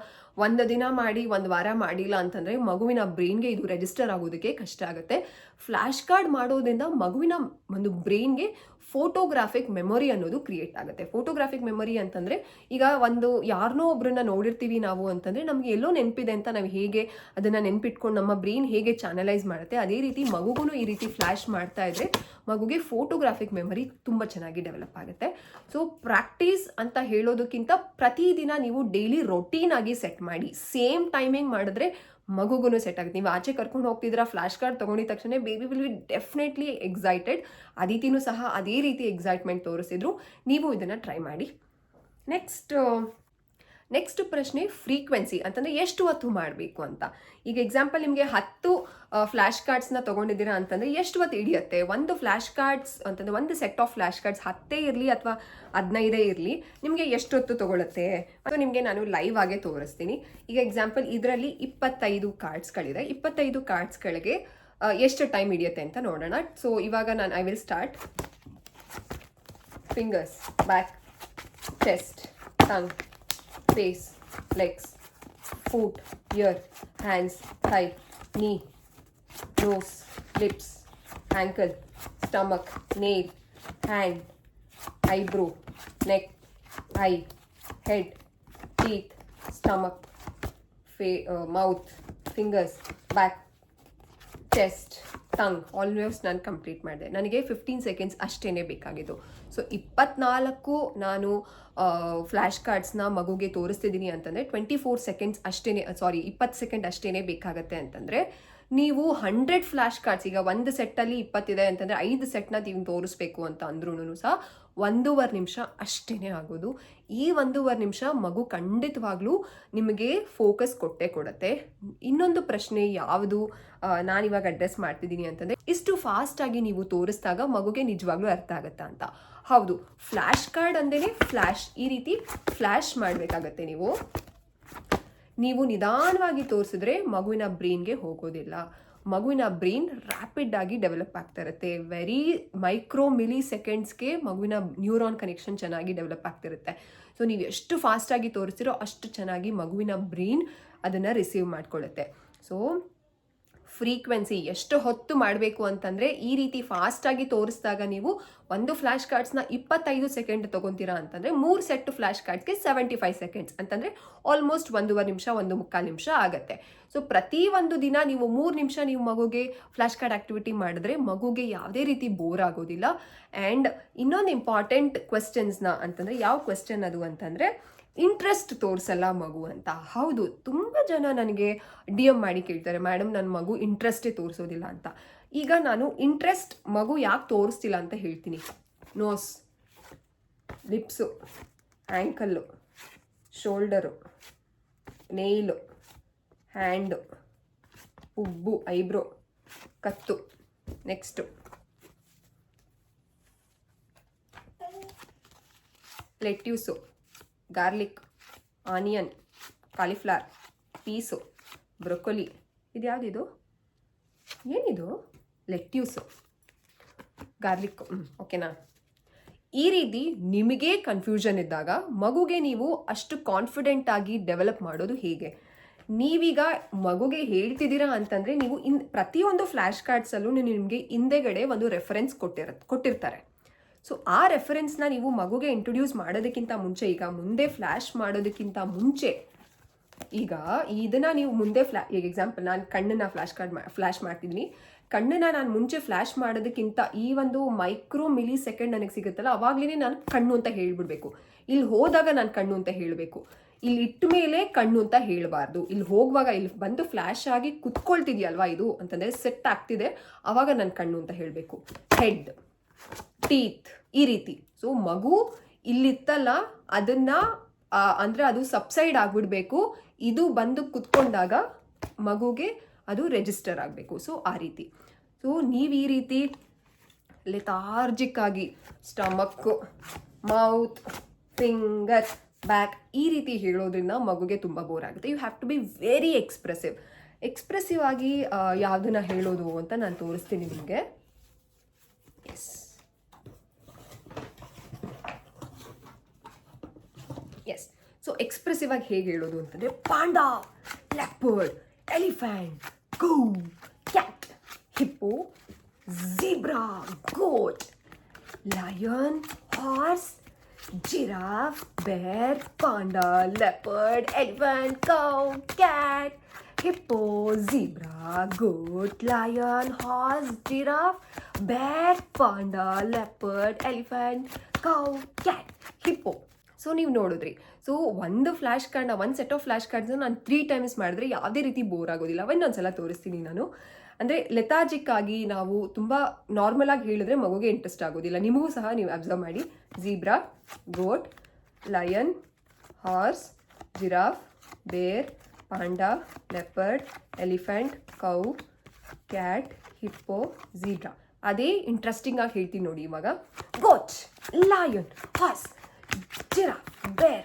ಒಂದು ದಿನ ಮಾಡಿ, ಒಂದು ವಾರ ಮಾಡಿಲ್ಲ ಅಂತಂದರೆ ಮಗುವಿನ ಬ್ರೈನ್ಗೆ ಇದು ರೆಜಿಸ್ಟರ್ ಆಗೋದಕ್ಕೆ ಕಷ್ಟ ಆಗುತ್ತೆ. ಫ್ಲ್ಯಾಶ್ ಕಾರ್ಡ್ ಮಾಡೋದ್ರಿಂದ ಮಗುವಿನ ಒಂದು ಬ್ರೈನ್ಗೆ ಫೋಟೋಗ್ರಾಫಿಕ್ ಮೆಮೊರಿ ಅನ್ನೋದು ಕ್ರಿಯೇಟ್ ಆಗುತ್ತೆ. ಫೋಟೋಗ್ರಾಫಿಕ್ ಮೆಮೊರಿ ಅಂತಂದರೆ ಈಗ ಒಂದು ಯಾರನ್ನೋ ಒಬ್ಬರನ್ನ ನೋಡಿರ್ತೀವಿ ನಾವು ಅಂತಂದರೆ ನಮಗೆ ಎಲ್ಲೋ ನೆನಪಿದೆ ಅಂತ ನಾವು ಹೇಗೆ ಅದನ್ನು ನೆನಪಿಟ್ಕೊಂಡು ನಮ್ಮ ಬ್ರೈನ್ ಹೇಗೆ ಚಾನಲೈಸ್ ಮಾಡುತ್ತೆ, ಅದೇ ರೀತಿ ಮಗುಗೂ ಈ ರೀತಿ ಫ್ಲ್ಯಾಶ್ ಮಾಡ್ತಾ ಇದ್ರೆ ಮಗುಗೆ ಫೋಟೋಗ್ರಾಫಿಕ್ ಮೆಮೊರಿ ತುಂಬ ಚೆನ್ನಾಗಿ ಡೆವಲಪ್ ಆಗುತ್ತೆ. ಸೊ ಪ್ರಾಕ್ಟೀಸ್ ಅಂತ ಹೇಳೋದಕ್ಕಿಂತ ಪ್ರತಿದಿನ ನೀವು ಡೈಲಿ ರೊಟೀನ್ ಆಗಿ ಸೆಟ್ ಮಾಡಿ, ಸೇಮ್ ಟೈಮಿಂಗ್ ಮಾಡಿದ್ರೆ ಮಗುಗೂ ಸೆಟ್ ಆಗುತ್ತೆ. ನೀವು ಆಚೆ ಕರ್ಕೊಂಡು ಹೋಗ್ತಿದ್ದೀರಾ ಫ್ಲ್ಯಾಶ್ ಕಾರ್ಡ್ ತೊಗೊಂಡಿದ ತಕ್ಷಣ baby will be definitely excited ಅದಿತಿನೂ ಸಹ ಅದೇ ರೀತಿ ಎಕ್ಸೈಟ್ಮೆಂಟ್ ತೋರಿಸಿದ್ರು. ನೀವು ಇದನ್ನು ಟ್ರೈ ಮಾಡಿ. ನೆಕ್ಸ್ಟ್ ನೆಕ್ಸ್ಟ್ ಪ್ರಶ್ನೆ ಫ್ರೀಕ್ವೆನ್ಸಿ ಅಂತಂದರೆ ಎಷ್ಟು ಹೊತ್ತು ಮಾಡಬೇಕು ಅಂತ. ಈಗ ಎಕ್ಸಾಂಪಲ್ ನಿಮಗೆ ಹತ್ತು ಫ್ಲ್ಯಾಶ್ ಕಾರ್ಡ್ಸ್ನ ತೊಗೊಂಡಿದ್ದೀರಾ ಅಂತಂದರೆ ಎಷ್ಟು ಹೊತ್ತು ಹಿಡಿಯುತ್ತೆ? ಒಂದು ಫ್ಲ್ಯಾಶ್ ಕಾರ್ಡ್ಸ್ ಅಂತಂದರೆ ಒಂದು ಸೆಟ್ ಆಫ್ ಫ್ಲ್ಯಾಶ್ ಕಾರ್ಡ್ಸ್ ಹತ್ತೇ ಇರಲಿ ಅಥವಾ ಹದಿನೈದೇ ಇರಲಿ, ನಿಮಗೆ ಎಷ್ಟು ಹೊತ್ತು ತೊಗೊಳುತ್ತೆ? ಅಥವಾ ನಿಮಗೆ ನಾನು ಲೈವ್ ಆಗೇ ತೋರಿಸ್ತೀನಿ. ಈಗ ಎಕ್ಸಾಂಪಲ್ ಇದರಲ್ಲಿ ಇಪ್ಪತ್ತೈದು ಕಾರ್ಡ್ಸ್ಗಳಿದೆ ಇಪ್ಪತ್ತೈದು ಕಾರ್ಡ್ಸ್ಗಳಿಗೆ ಎಷ್ಟು ಟೈಮ್ ಹಿಡಿಯುತ್ತೆ ಅಂತ ನೋಡೋಣ. ಸೊ ಇವಾಗ ನಾನು I will start fingers back chest tongue face, legs, foot, ear, hands, thigh, knee, nose, lips, ankle, stomach, nail, hand, eyebrow, neck, eye, head, teeth, stomach, fa- uh, mouth, fingers, back, chest, tongue almost ನಾನು complete ಮಾಡಿದೆ. ನನಗೆ fifteen seconds ಅಷ್ಟೇ ಬೇಕಾಗಿತ್ತು so ಇಪ್ಪತ್ನಾಲ್ಕು ನಾನು flash ಕಾರ್ಡ್ಸ್ನ ಮಗುಗೆ ತೋರಿಸ್ತಿದ್ದೀನಿ ಅಂತಂದರೆ twenty four seconds ಅಷ್ಟೇ ಸಾರಿ ಇಪ್ಪತ್ತು ಸೆಕೆಂಡ್ ಅಷ್ಟೇ ಬೇಕಾಗತ್ತೆ ಅಂತಂದರೆ, ನೀವು ಹಂಡ್ರೆಡ್ ಫ್ಲ್ಯಾಶ್ ಕಾರ್ಡ್ಸ್ ಈಗ ಒಂದು ಸೆಟ್ಟಲ್ಲಿ ಇಪ್ಪತ್ತಿದೆ ಅಂತಂದರೆ ಐದು ಸೆಟ್ನ ನೀವು ತೋರಿಸ್ಬೇಕು ಅಂತ ಅಂದ್ರೂ ಸಹ ಒಂದೂವರೆ ನಿಮಿಷ ಅಷ್ಟೇ ಆಗೋದು. ಈ ಒಂದೂವರೆ ನಿಮಿಷ ಮಗು ಖಂಡಿತವಾಗ್ಲೂ ನಿಮಗೆ ಫೋಕಸ್ ಕೊಟ್ಟೆ ಕೊಡುತ್ತೆ. ಇನ್ನೊಂದು ಪ್ರಶ್ನೆ ಯಾವುದು? ನಾನಿವಾಗ ಅಡ್ರೆಸ್ ಮಾಡ್ತಿದ್ದೀನಿ ಅಂತಂದರೆ, ಇಷ್ಟು ಫಾಸ್ಟಾಗಿ ನೀವು ತೋರಿಸಿದಾಗ ಮಗುಗೆ ನಿಜವಾಗ್ಲೂ ಅರ್ಥ ಆಗುತ್ತಾ ಅಂತ? ಹೌದು ಫ್ಲ್ಯಾಶ್ ಕಾರ್ಡ್ ಅಂದೇನೆ ಫ್ಲ್ಯಾಶ್ ಈ ರೀತಿ ಫ್ಲ್ಯಾಶ್ ಮಾಡಬೇಕಾಗತ್ತೆ ನೀವು. ನೀವು ನಿಧಾನವಾಗಿ ತೋರಿಸಿದ್ರೆ ಮಗುವಿನ ಬ್ರೈನ್ಗೆ ಹೋಗೋದಿಲ್ಲ. ಮಗುವಿನ ಬ್ರೈನ್ ರ್ಯಾಪಿಡ್ ಆಗಿ ಡೆವಲಪ್ ಆಗ್ತಾ ಇರುತ್ತೆ. ವೆರಿ ಮೈಕ್ರೋ ಮಿಲಿ ಸೆಕೆಂಡ್ಸ್ಗೆ ಮಗುವಿನ ನ್ಯೂರಾನ್ ಕನೆಕ್ಷನ್ ಚೆನ್ನಾಗಿ ಡೆವಲಪ್ ಆಗ್ತಿರುತ್ತೆ ಸೊ ನೀವು ಎಷ್ಟು ಫಾಸ್ಟಾಗಿ ತೋರಿಸ್ತಿರೋ ಅಷ್ಟು ಚೆನ್ನಾಗಿ ಮಗುವಿನ ಬ್ರೈನ್ ಅದನ್ನು ರಿಸೀವ್ ಮಾಡ್ಕೊಳ್ಳುತ್ತೆ. ಸೊ ಫ್ರೀಕ್ವೆನ್ಸಿ ಎಷ್ಟು ಹೊತ್ತು ಮಾಡಬೇಕು ಅಂತಂದರೆ ಈ ರೀತಿ ಫಾಸ್ಟಾಗಿ ತೋರಿಸಿದಾಗ ನೀವು ಒಂದು ಫ್ಲ್ಯಾಶ್ ಕಾರ್ಡ್ಸ್ನ ಇಪ್ಪತ್ತೈದು ಸೆಕೆಂಡ್ ತೊಗೊತೀರಾ ಅಂತಂದರೆ ಮೂರು ಸೆಟ್ ಫ್ಲ್ಯಾಶ್ ಕಾರ್ಡ್ಸ್ಗೆ ಸೆವೆಂಟಿ ಫೈವ್ ಸೆಕೆಂಡ್ಸ್ ಅಂತಂದರೆ ಆಲ್ಮೋಸ್ಟ್ ಒಂದೂವರೆ ನಿಮಿಷ, ಒಂದು ಮುಕ್ಕಾಲು ನಿಮಿಷ ಆಗುತ್ತೆ. ಸೊ ಪ್ರತಿ ಒಂದು ದಿನ ನೀವು ಮೂರು ನಿಮಿಷ ನೀವು ಮಗುಗೆ ಫ್ಲ್ಯಾಶ್ ಕಾರ್ಡ್ ಆ್ಯಕ್ಟಿವಿಟಿ ಮಾಡಿದ್ರೆ ಮಗುಗೆ ಯಾವುದೇ ರೀತಿ ಬೋರ್ ಆಗೋದಿಲ್ಲ. ಆ್ಯಂಡ್ ಇನ್ನೊಂದು ಇಂಪಾರ್ಟೆಂಟ್ ಕ್ವೆಶ್ಚನ್ಸ್ನ ಅಂತಂದರೆ, ಯಾವ ಕ್ವೆಶ್ಚನ್ ಅದು ಅಂತಂದರೆ ಇಂಟ್ರೆಸ್ಟ್ ತೋರಿಸಲ್ಲ ಮಗು ಅಂತ. ಹೌದು, ತುಂಬ ಜನ ನನಗೆ ಡಿ ಎಂ ಮಾಡಿ ಕೇಳ್ತಾರೆ ಮೇಡಮ್ ನನ್ನ ಮಗು ಇಂಟ್ರೆಸ್ಟೇ ತೋರಿಸೋದಿಲ್ಲ ಅಂತ. ಈಗ ನಾನು ಇಂಟ್ರೆಸ್ಟ್ ಮಗು ಯಾಕೆ ತೋರಿಸ್ತಿಲ್ಲ ಅಂತ ಹೇಳ್ತೀನಿ. Nose lips ankle shoulder nail hand ಉಬ್ಬು ಐಬ್ರೋ ಕತ್ತು next lettuce garlic, onion, cauliflower, peas, broccoli. ಇದು ಯಾವುದಿದು ಏನಿದು? ಲೆಟ್ಯೂಸು. ಗಾರ್ಲಿಕ್ ಓಕೆನಾ? ಈ ರೀತಿ ನಿಮಗೆ ಕನ್ಫ್ಯೂಷನ್ ಇದ್ದಾಗ ಮಗುಗೆ ನೀವು ಅಷ್ಟು ಕಾನ್ಫಿಡೆಂಟ್ ಆಗಿ ಡೆವಲಪ್ ಮಾಡೋದು ಹೇಗೆ? ನೀವೀಗ ಮಗುಗೆ ಹೇಳ್ತಿದ್ದೀರಾ ಅಂತಂದರೆ ನೀವು ಇನ್ ಪ್ರತಿಯೊಂದು ಫ್ಲ್ಯಾಶ್ ಕಾರ್ಡ್ಸಲ್ಲೂ ನಿಮಗೆ ಹಿಂದೆಗಡೆ ಒಂದು ರೆಫರೆನ್ಸ್ ಕೊಟ್ಟಿರ ಕೊಟ್ಟಿರ್ತಾರೆ. ಸೊ ಆ ರೆಫರೆನ್ಸ್ನ ನೀವು ಮಗುಗೆ ಇಂಟ್ರೊಡ್ಯೂಸ್ ಮಾಡೋದಕ್ಕಿಂತ ಮುಂಚೆ, ಈಗ ಮುಂದೆ ಫ್ಲ್ಯಾಶ್ ಮಾಡೋದಕ್ಕಿಂತ ಮುಂಚೆ, ಈಗ ಇದನ್ನ ನೀವು ಮುಂದೆ ಫ್ಲಾ ಈಗ ಎಕ್ಸಾಂಪಲ್ ನಾನು ಕಣ್ಣನ್ನ ಫ್ಲ್ಯಾಶ್ ಕಾರ್ಡ್ ಫ್ಲ್ಯಾಶ್ ಮಾಡ್ತಿದ್ದೀನಿ. ಕಣ್ಣನ್ನ ನಾನು ಮುಂಚೆ ಫ್ಲ್ಯಾಶ್ ಮಾಡೋದಕ್ಕಿಂತ ಈ ಒಂದು ಮೈಕ್ರೋ ಮಿಲಿ ಸೆಕೆಂಡ್ ನನಗೆ ಸಿಗುತ್ತಲ್ಲ ಅವಾಗಲೇ ನಾನು ಕಣ್ಣು ಅಂತ ಹೇಳಿಬಿಡ್ಬೇಕು. ಇಲ್ಲಿ ಹೋದಾಗ ನಾನು ಕಣ್ಣು ಅಂತ ಹೇಳಬೇಕು. ಇಲ್ಲಿ ಇಟ್ಟ ಮೇಲೆ ಕಣ್ಣು ಅಂತ ಹೇಳಬಾರ್ದು. ಇಲ್ಲಿ ಹೋಗುವಾಗ ಇಲ್ಲಿ ಬಂದು ಫ್ಲ್ಯಾಶ್ ಆಗಿ ಕುತ್ಕೊಳ್ತಿದ್ಯಲ್ವಾ ಇದು? ಅಂತಂದರೆ ಸೆಟ್ ಆಗ್ತಿದೆ. ಅವಾಗ ನಾನು ಕಣ್ಣು ಅಂತ ಹೇಳಬೇಕು. ಹೆಡ್ ಟೀತ್ ಈ ರೀತಿ. ಸೊ ಮಗು ಇಲ್ಲಿತ್ತಲ್ಲ, ಅದನ್ನ ಅಂದ್ರೆ ಅದು ಸಬ್ಸೈಡ್ ಆಗ್ಬಿಡ್ಬೇಕು. ಇದು ಬಂದು ಕುತ್ಕೊಂಡಾಗ ಮಗುಗೆ ಅದು ರೆಜಿಸ್ಟರ್ ಆಗಬೇಕು. ಸೊ ಆ ರೀತಿ. ಸೊ ನೀವು ಈ ರೀತಿ ಲೆಥಾರ್ಜಿಕ್ ಆಗಿ ಸ್ಟಮಕ್ ಮೌತ್ ಫಿಂಗರ್ ಬ್ಯಾಕ್ ಈ ರೀತಿ ಹೇಳೋದ್ರಿಂದ ಮಗುಗೆ ತುಂಬ ಬೋರ್ ಆಗುತ್ತೆ. You have to be very expressive expressive ಆಗಿ ಯಾವ್ದನ್ನ ಹೇಳೋದು ಅಂತ ನಾನು ತೋರಿಸ್ತೀನಿ ನಿಮಗೆ. ಎಸ್ ಎಸ್ ಸೊ ಎಕ್ಸ್ಪ್ರೆಸಿವ್ ಆಗಿ ಹೇಗೆ ಹೇಳೋದು ಅಂತಂದರೆ, panda leopard elephant cow cat hippo zebra goat lion horse giraffe bear panda leopard elephant cow cat hippo zebra goat lion horse giraffe bear panda leopard elephant cow cat hippo so ನೀವು ನೋಡಿದ್ರಿ. So ಒಂದು flash ಕಾರ್ಡ್ನ ಒಂದು set of flash cards ನಾನು three times ಮಾಡಿದ್ರೆ ಯಾವುದೇ ರೀತಿ bore ಆಗೋದಿಲ್ಲ. ಒಂದೊಂದು ಸಲ ತೋರಿಸ್ತೀನಿ ನಾನು. ಅಂದರೆ ಲೆತಾಜಿಕ್ಕಾಗಿ ನಾವು ತುಂಬ ನಾರ್ಮಲಾಗಿ ಹೇಳಿದ್ರೆ ಮಗುಗೆ ಇಂಟ್ರೆಸ್ಟ್ ಆಗೋದಿಲ್ಲ. ನಿಮಗೂ ಸಹ ನೀವು ಅಬ್ಸರ್ವ್ ಮಾಡಿ. Zebra goat lion horse giraffe bear panda leopard elephant cow cat hippo zebra ಅದೇ ಇಂಟ್ರೆಸ್ಟಿಂಗ್ ಆಗಿ ಹೇಳ್ತೀನಿ ನೋಡಿ ಇವಾಗ. Goat lion horse giraffe, bear,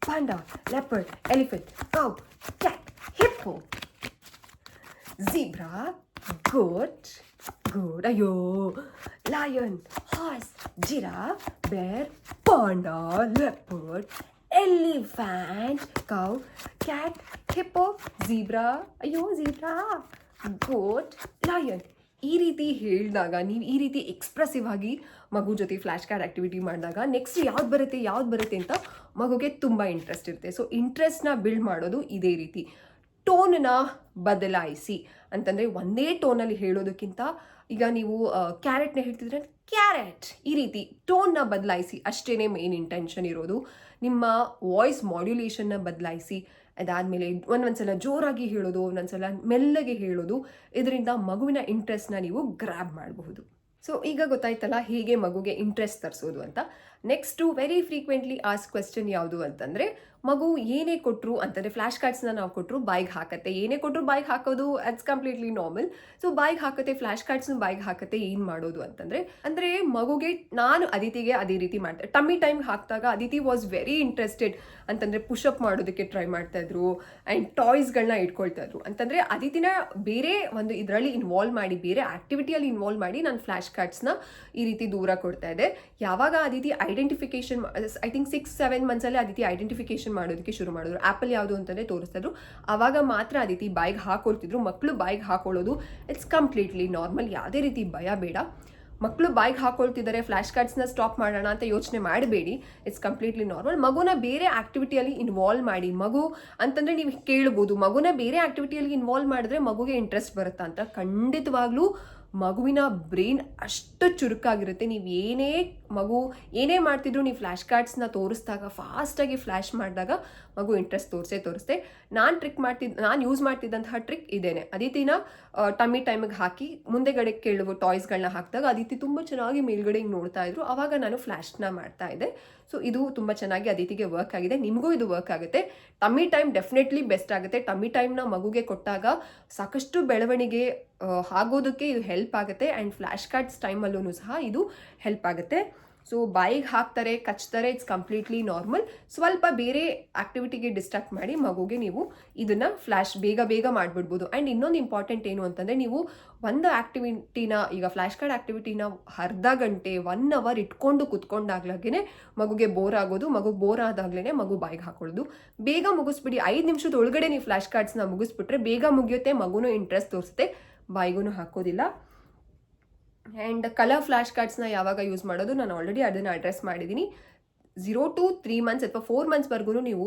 panda, leopard, elephant, cow, cat, hippo, zebra, goat, goat, ayo, lion, horse, giraffe, bear, panda, leopard, elephant, cow, cat, hippo, zebra, ayo, zebra, goat, lion, ಈ ರೀತಿ ಹೇಳಿದಾಗ, ನೀವು ಈ ರೀತಿ ಎಕ್ಸ್ಪ್ರೆಸಿವ್ ಆಗಿ ಮಗು ಜೊತೆ flash card activity ಮಾಡಿದಾಗ ನೆಕ್ಸ್ಟ್ ಯಾವ್ದು ಬರುತ್ತೆ ಯಾವ್ದು ಬರುತ್ತೆ ಅಂತ ಮಗುಗೆ ತುಂಬ ಇಂಟ್ರೆಸ್ಟ್ ಇರುತ್ತೆ. ಸೊ ಇಂಟ್ರೆಸ್ಟ್ನ ಬಿಲ್ಡ್ ಮಾಡೋದು ಇದೇ ರೀತಿ. ಟೋನನ್ನ ಬದಲಾಯಿಸಿ ಅಂತಂದರೆ ಒಂದೇ ಟೋನಲ್ಲಿ ಹೇಳೋದಕ್ಕಿಂತ ಈಗ ನೀವು ಕ್ಯಾರೆಟ್ನ ಹೇಳ್ತಿದ್ರೆ ಕ್ಯಾರೆಟ್ ಈ ರೀತಿ ಟೋನ್ನ ಬದಲಾಯಿಸಿ ಅಷ್ಟೇ ಮೇನ್ ಇಂಟೆನ್ಷನ್ ಇರೋದು. ನಿಮ್ಮ ವಾಯ್ಸ್ ಮಾಡ್ಯುಲೇಷನ್ನ ಬದಲಾಯಿಸಿ ಅದಾದಮೇಲೆ ಒಂದೊಂದ್ಸಲ ಜೋರಾಗಿ ಹೇಳೋದು ಒಂದೊಂದ್ಸಲ ಮೆಲ್ಲಗೆ ಹೇಳೋದು ಇದರಿಂದ ಮಗುವಿನ ಇಂಟ್ರೆಸ್ಟ್ನ ನೀವು ಗ್ರ್ಯಾಬ್ ಮಾಡಬಹುದು. ಸೊ ಈಗ ಗೊತ್ತಾಯ್ತಲ್ಲ ಹೇಗೆ ಮಗುಗೆ ಇಂಟ್ರೆಸ್ಟ್ ತರಿಸೋದು ಅಂತ. ನೆಕ್ಸ್ಟು ವೆರಿ ಫ್ರೀಕ್ವೆಂಟ್ಲಿ ಆಸ್ ಕ್ವೆಶ್ಚನ್ ಯಾವುದು ಅಂತಂದರೆ, ಮಗು ಏನೇ ಕೊಟ್ಟರು ಅಂತಂದರೆ ಫ್ಲ್ಯಾಶ್ ಕಾರ್ಡ್ಸ್ನ ನಾವು ಕೊಟ್ಟರು ಬಾಯ್ಗೆ ಹಾಕತ್ತೆ. ಏನೇ ಕೊಟ್ಟರು ಬಾಯ್ಗೆ ಹಾಕೋದು ಅಟ್ಸ್ ಕಂಪ್ಲೀಟ್ಲಿ ನಾರ್ಮಲ್ ಸೊ ಬಾಯ್ಗೆ ಹಾಕತ್ತೆ ಫ್ಲ್ಯಾಶ್ ಕಾರ್ಡ್ಸ್ನ ಬಾಯ್ಗೆ ಹಾಕತ್ತೆ, ಏನು ಮಾಡೋದು ಅಂತಂದರೆ, ಅಂದರೆ ಮಗುಗೆ ನಾನು ಅದಿತಿಗೆ ಅದೇ ರೀತಿ ಮಾಡ್ತೆ. ಟಮ್ಮಿ ಟೈಮ್ ಹಾಕಿದಾಗ ಅದಿತಿ ವಾಸ್ ವೆರಿ ಇಂಟ್ರೆಸ್ಟೆಡ್ ಅಂತಂದರೆ ಪುಷಪ್ ಮಾಡೋದಕ್ಕೆ ಟ್ರೈ ಮಾಡ್ತಾಯಿದ್ರು ಆ್ಯಂಡ್ ಟಾಯ್ಸ್ಗಳನ್ನ ಇಟ್ಕೊಳ್ತಾಯಿದ್ರು ಅಂತಂದರೆ ಅದಿತಿನ ಬೇರೆ ಒಂದು ಇದರಲ್ಲಿ ಇನ್ವಾಲ್ವ್ ಮಾಡಿ, ಬೇರೆ ಆ್ಯಕ್ಟಿವಿಟಿಯಲ್ಲಿ ಇನ್ವಾಲ್ವ್ ಮಾಡಿ ನಾನು ಫ್ಲ್ಯಾಶ್ ಕಾರ್ಡ್ಸ್ನ ಈ ರೀತಿ ದೂರ ಕೊಡ್ತಾ ಇದೆ. ಯಾವಾಗ Aditi identification I think six seven ಮಂತ್ಸಲ್ಲಿ Aditi identification ಮಾಡೋದಕ್ಕೆ ಶುರು ಮಾಡಿದ್ರು. ಆ್ಯಪಲ್ ಯಾವುದು ಅಂತಲೇ ತೋರಿಸ್ತಾ ಇದ್ರು ಆವಾಗ ಮಾತ್ರ ಅದಿತಿ ಬಾಯ್ಗೆ ಹಾಕೊಳ್ತಿದ್ರು. ಮಕ್ಕಳು ಬಾಯ್ಗೆ ಹಾಕೊಳ್ಳೋದು ಇಟ್ಸ್ ಕಂಪ್ಲೀಟ್ಲಿ ನಾರ್ಮಲ್ ಯಾವುದೇ ರೀತಿ ಭಯ ಬೇಡ. ಮಕ್ಕಳು ಬಾಯ್ಗೆ ಹಾಕೊಳ್ತಿದ್ದಾರೆ ಫ್ಲ್ಯಾಶ್ ಕಾರ್ಡ್ಸ್ನ ಸ್ಟಾಪ್ ಮಾಡೋಣ ಅಂತ ಯೋಚನೆ ಮಾಡಬೇಡಿ. ಇಟ್ಸ್ ಕಂಪ್ಲೀಟ್ಲಿ ನಾರ್ಮಲ್ ಮಗುನ ಬೇರೆ ಆಕ್ಟಿವಿಟಿಯಲ್ಲಿ ಇನ್ವಾಲ್ವ್ ಮಾಡಿ. ಮಗು ಅಂತಂದರೆ ನೀವು ಕೇಳ್ಬೋದು. ಮಗುನ ಬೇರೆ ಆಕ್ಟಿವಿಟಿಯಲ್ಲಿ ಇನ್ವಾಲ್ವ್ ಮಾಡಿದ್ರೆ ಮಗುಗೆ ಇಂಟ್ರೆಸ್ಟ್ ಬರುತ್ತಾ ಅಂತ ಖಂಡಿತವಾಗ್ಲೂ ಮಗುವಿನ ಬ್ರೈನ್ ಅಷ್ಟು ಚುರುಕಾಗಿರುತ್ತೆ. ನೀವು ಏನೇ ಮಗು ಏನೇ ಮಾಡ್ತಿದ್ರು ನೀವು ಫ್ಲ್ಯಾಶ್ ಕಾರ್ಡ್ಸ್ನ ತೋರಿಸಿದಾಗ ಫಾಸ್ಟಾಗಿ ಫ್ಲ್ಯಾಶ್ ಮಾಡಿದಾಗ ಮಗು ಇಂಟ್ರೆಸ್ಟ್ ತೋರಿಸೇ ತೋರಿಸ್ತೆ. ನಾನು ಟ್ರಿಕ್ ಮಾಡ್ತಿದ್ದ ನಾನು ಯೂಸ್ ಮಾಡ್ತಿದ್ದಂತಹ ಟ್ರಿಕ್ ಇದೇನೆ. ಅದಿತಿನ ಟಮ್ಮಿ ಟೈಮಿಗೆ ಹಾಕಿ ಮುಂದೆಗಡೆ ಕೇಳುವ ಟಾಯ್ಸ್ಗಳನ್ನ ಹಾಕಿದಾಗ ಅದಿತಿ ತುಂಬ ಚೆನ್ನಾಗಿ ಮೇಲ್ಗಡೆ ನೋಡ್ತಾ ಇದ್ರು. ಆವಾಗ ನಾನು ಫ್ಲ್ಯಾಶ್ನ ಮಾಡ್ತಾ ಇದ್ದೆ. ಸೊ ಇದು ತುಂಬ ಚೆನ್ನಾಗಿ ಅದಿತಿಗೆ ವರ್ಕ್ ಆಗಿದೆ. ನಿಮಗೂ ಇದು ವರ್ಕ್ ಆಗುತ್ತೆ. ಟಮ್ಮಿ ಟೈಮ್ ಡೆಫಿನೆಟ್ಲಿ ಬೆಸ್ಟ್ ಆಗುತ್ತೆ. ಟಮ್ಮಿ ಟೈಮ್ನ ಮಗುಗೆ ಕೊಟ್ಟಾಗ ಸಾಕಷ್ಟು ಬೆಳವಣಿಗೆ ಆಗೋದಕ್ಕೆ ಇದು ಹೆಲ್ಪ್ ಆಗುತ್ತೆ. ಆ್ಯಂಡ್ ಫ್ಲ್ಯಾಶ್ ಕಾರ್ಡ್ಸ್ ಟೈಮಲ್ಲೂ ಸಹ ಇದು ಹೆಲ್ಪ್ ಆಗುತ್ತೆ. ಸೊ ಬಾಯಿಗೆ ಹಾಕ್ತಾರೆ, ಕಚ್ತಾರೆ ಇಟ್ಸ್ ಕಂಪ್ಲೀಟ್ಲಿ ನಾರ್ಮಲ್ ಸ್ವಲ್ಪ ಬೇರೆ ಆಕ್ಟಿವಿಟಿಗೆ ಡಿಸ್ಟ್ರಾಕ್ಟ್ ಮಾಡಿ ಮಗುಗೆ ನೀವು ಇದನ್ನ ಫ್ಲ್ಯಾಶ್ ಬೇಗ ಬೇಗ ಮಾಡಿಬಿಡ್ಬೋದು. ಆ್ಯಂಡ್ ಇನ್ನೊಂದು ಇಂಪಾರ್ಟೆಂಟ್ ಏನು ಅಂತಂದರೆ ನೀವು ಒಂದು ಆಕ್ಟಿವಿಟಿನ ಈಗ ಫ್ಲ್ಯಾಶ್ ಕಾರ್ಡ್ ಆಕ್ಟಿವಿಟಿನ ಅರ್ಧ ಗಂಟೆ ಒನ್ ಅವರ್ ಇಟ್ಕೊಂಡು ಕುತ್ಕೊಂಡಾಗ್ಲಾಗೇ ಮಗುಗೆ ಬೋರ್ ಆಗೋದು, ಮಗು ಬೋರ್ ಆದಾಗ್ಲೇ ಮಗು ಬಾಯಿಗೆ ಹಾಕೊಳ್ಳೋದು ಬೇಗ ಮುಗಿಸ್ಬಿಡಿ, ಐದು ನಿಮಿಷದ ಒಳಗಡೆ ನೀವು ಫ್ಲ್ಯಾಶ್ ಕಾರ್ಡ್ಸ್ನ ಮುಗಿಸ್ಬಿಟ್ರೆ ಬೇಗ ಮುಗಿಯುತ್ತೆ, ಮಗುನೂ ಇಂಟ್ರೆಸ್ಟ್ ತೋರಿಸುತ್ತೆ ಬಾಯಿಗೂ ಹಾಕೋದಿಲ್ಲ. ಆ್ಯಂಡ್ ಕಲರ್ ಫ್ಲ್ಯಾಶ್ ಕಾರ್ಡ್ಸ್ನ ಯಾವಾಗ ಯೂಸ್ ಮಾಡೋದು ನಾನು ಆಲ್ರೆಡಿ ಅದನ್ನು ಅಡ್ರೆಸ್ ಮಾಡಿದ್ದೀನಿ ಝೀರೋ ಟು ತ್ರೀ ಮಂತ್ಸ್ ಅಥವಾ ಫೋರ್ ಮಂತ್ಸ್ವರೆಗೂ ನೀವು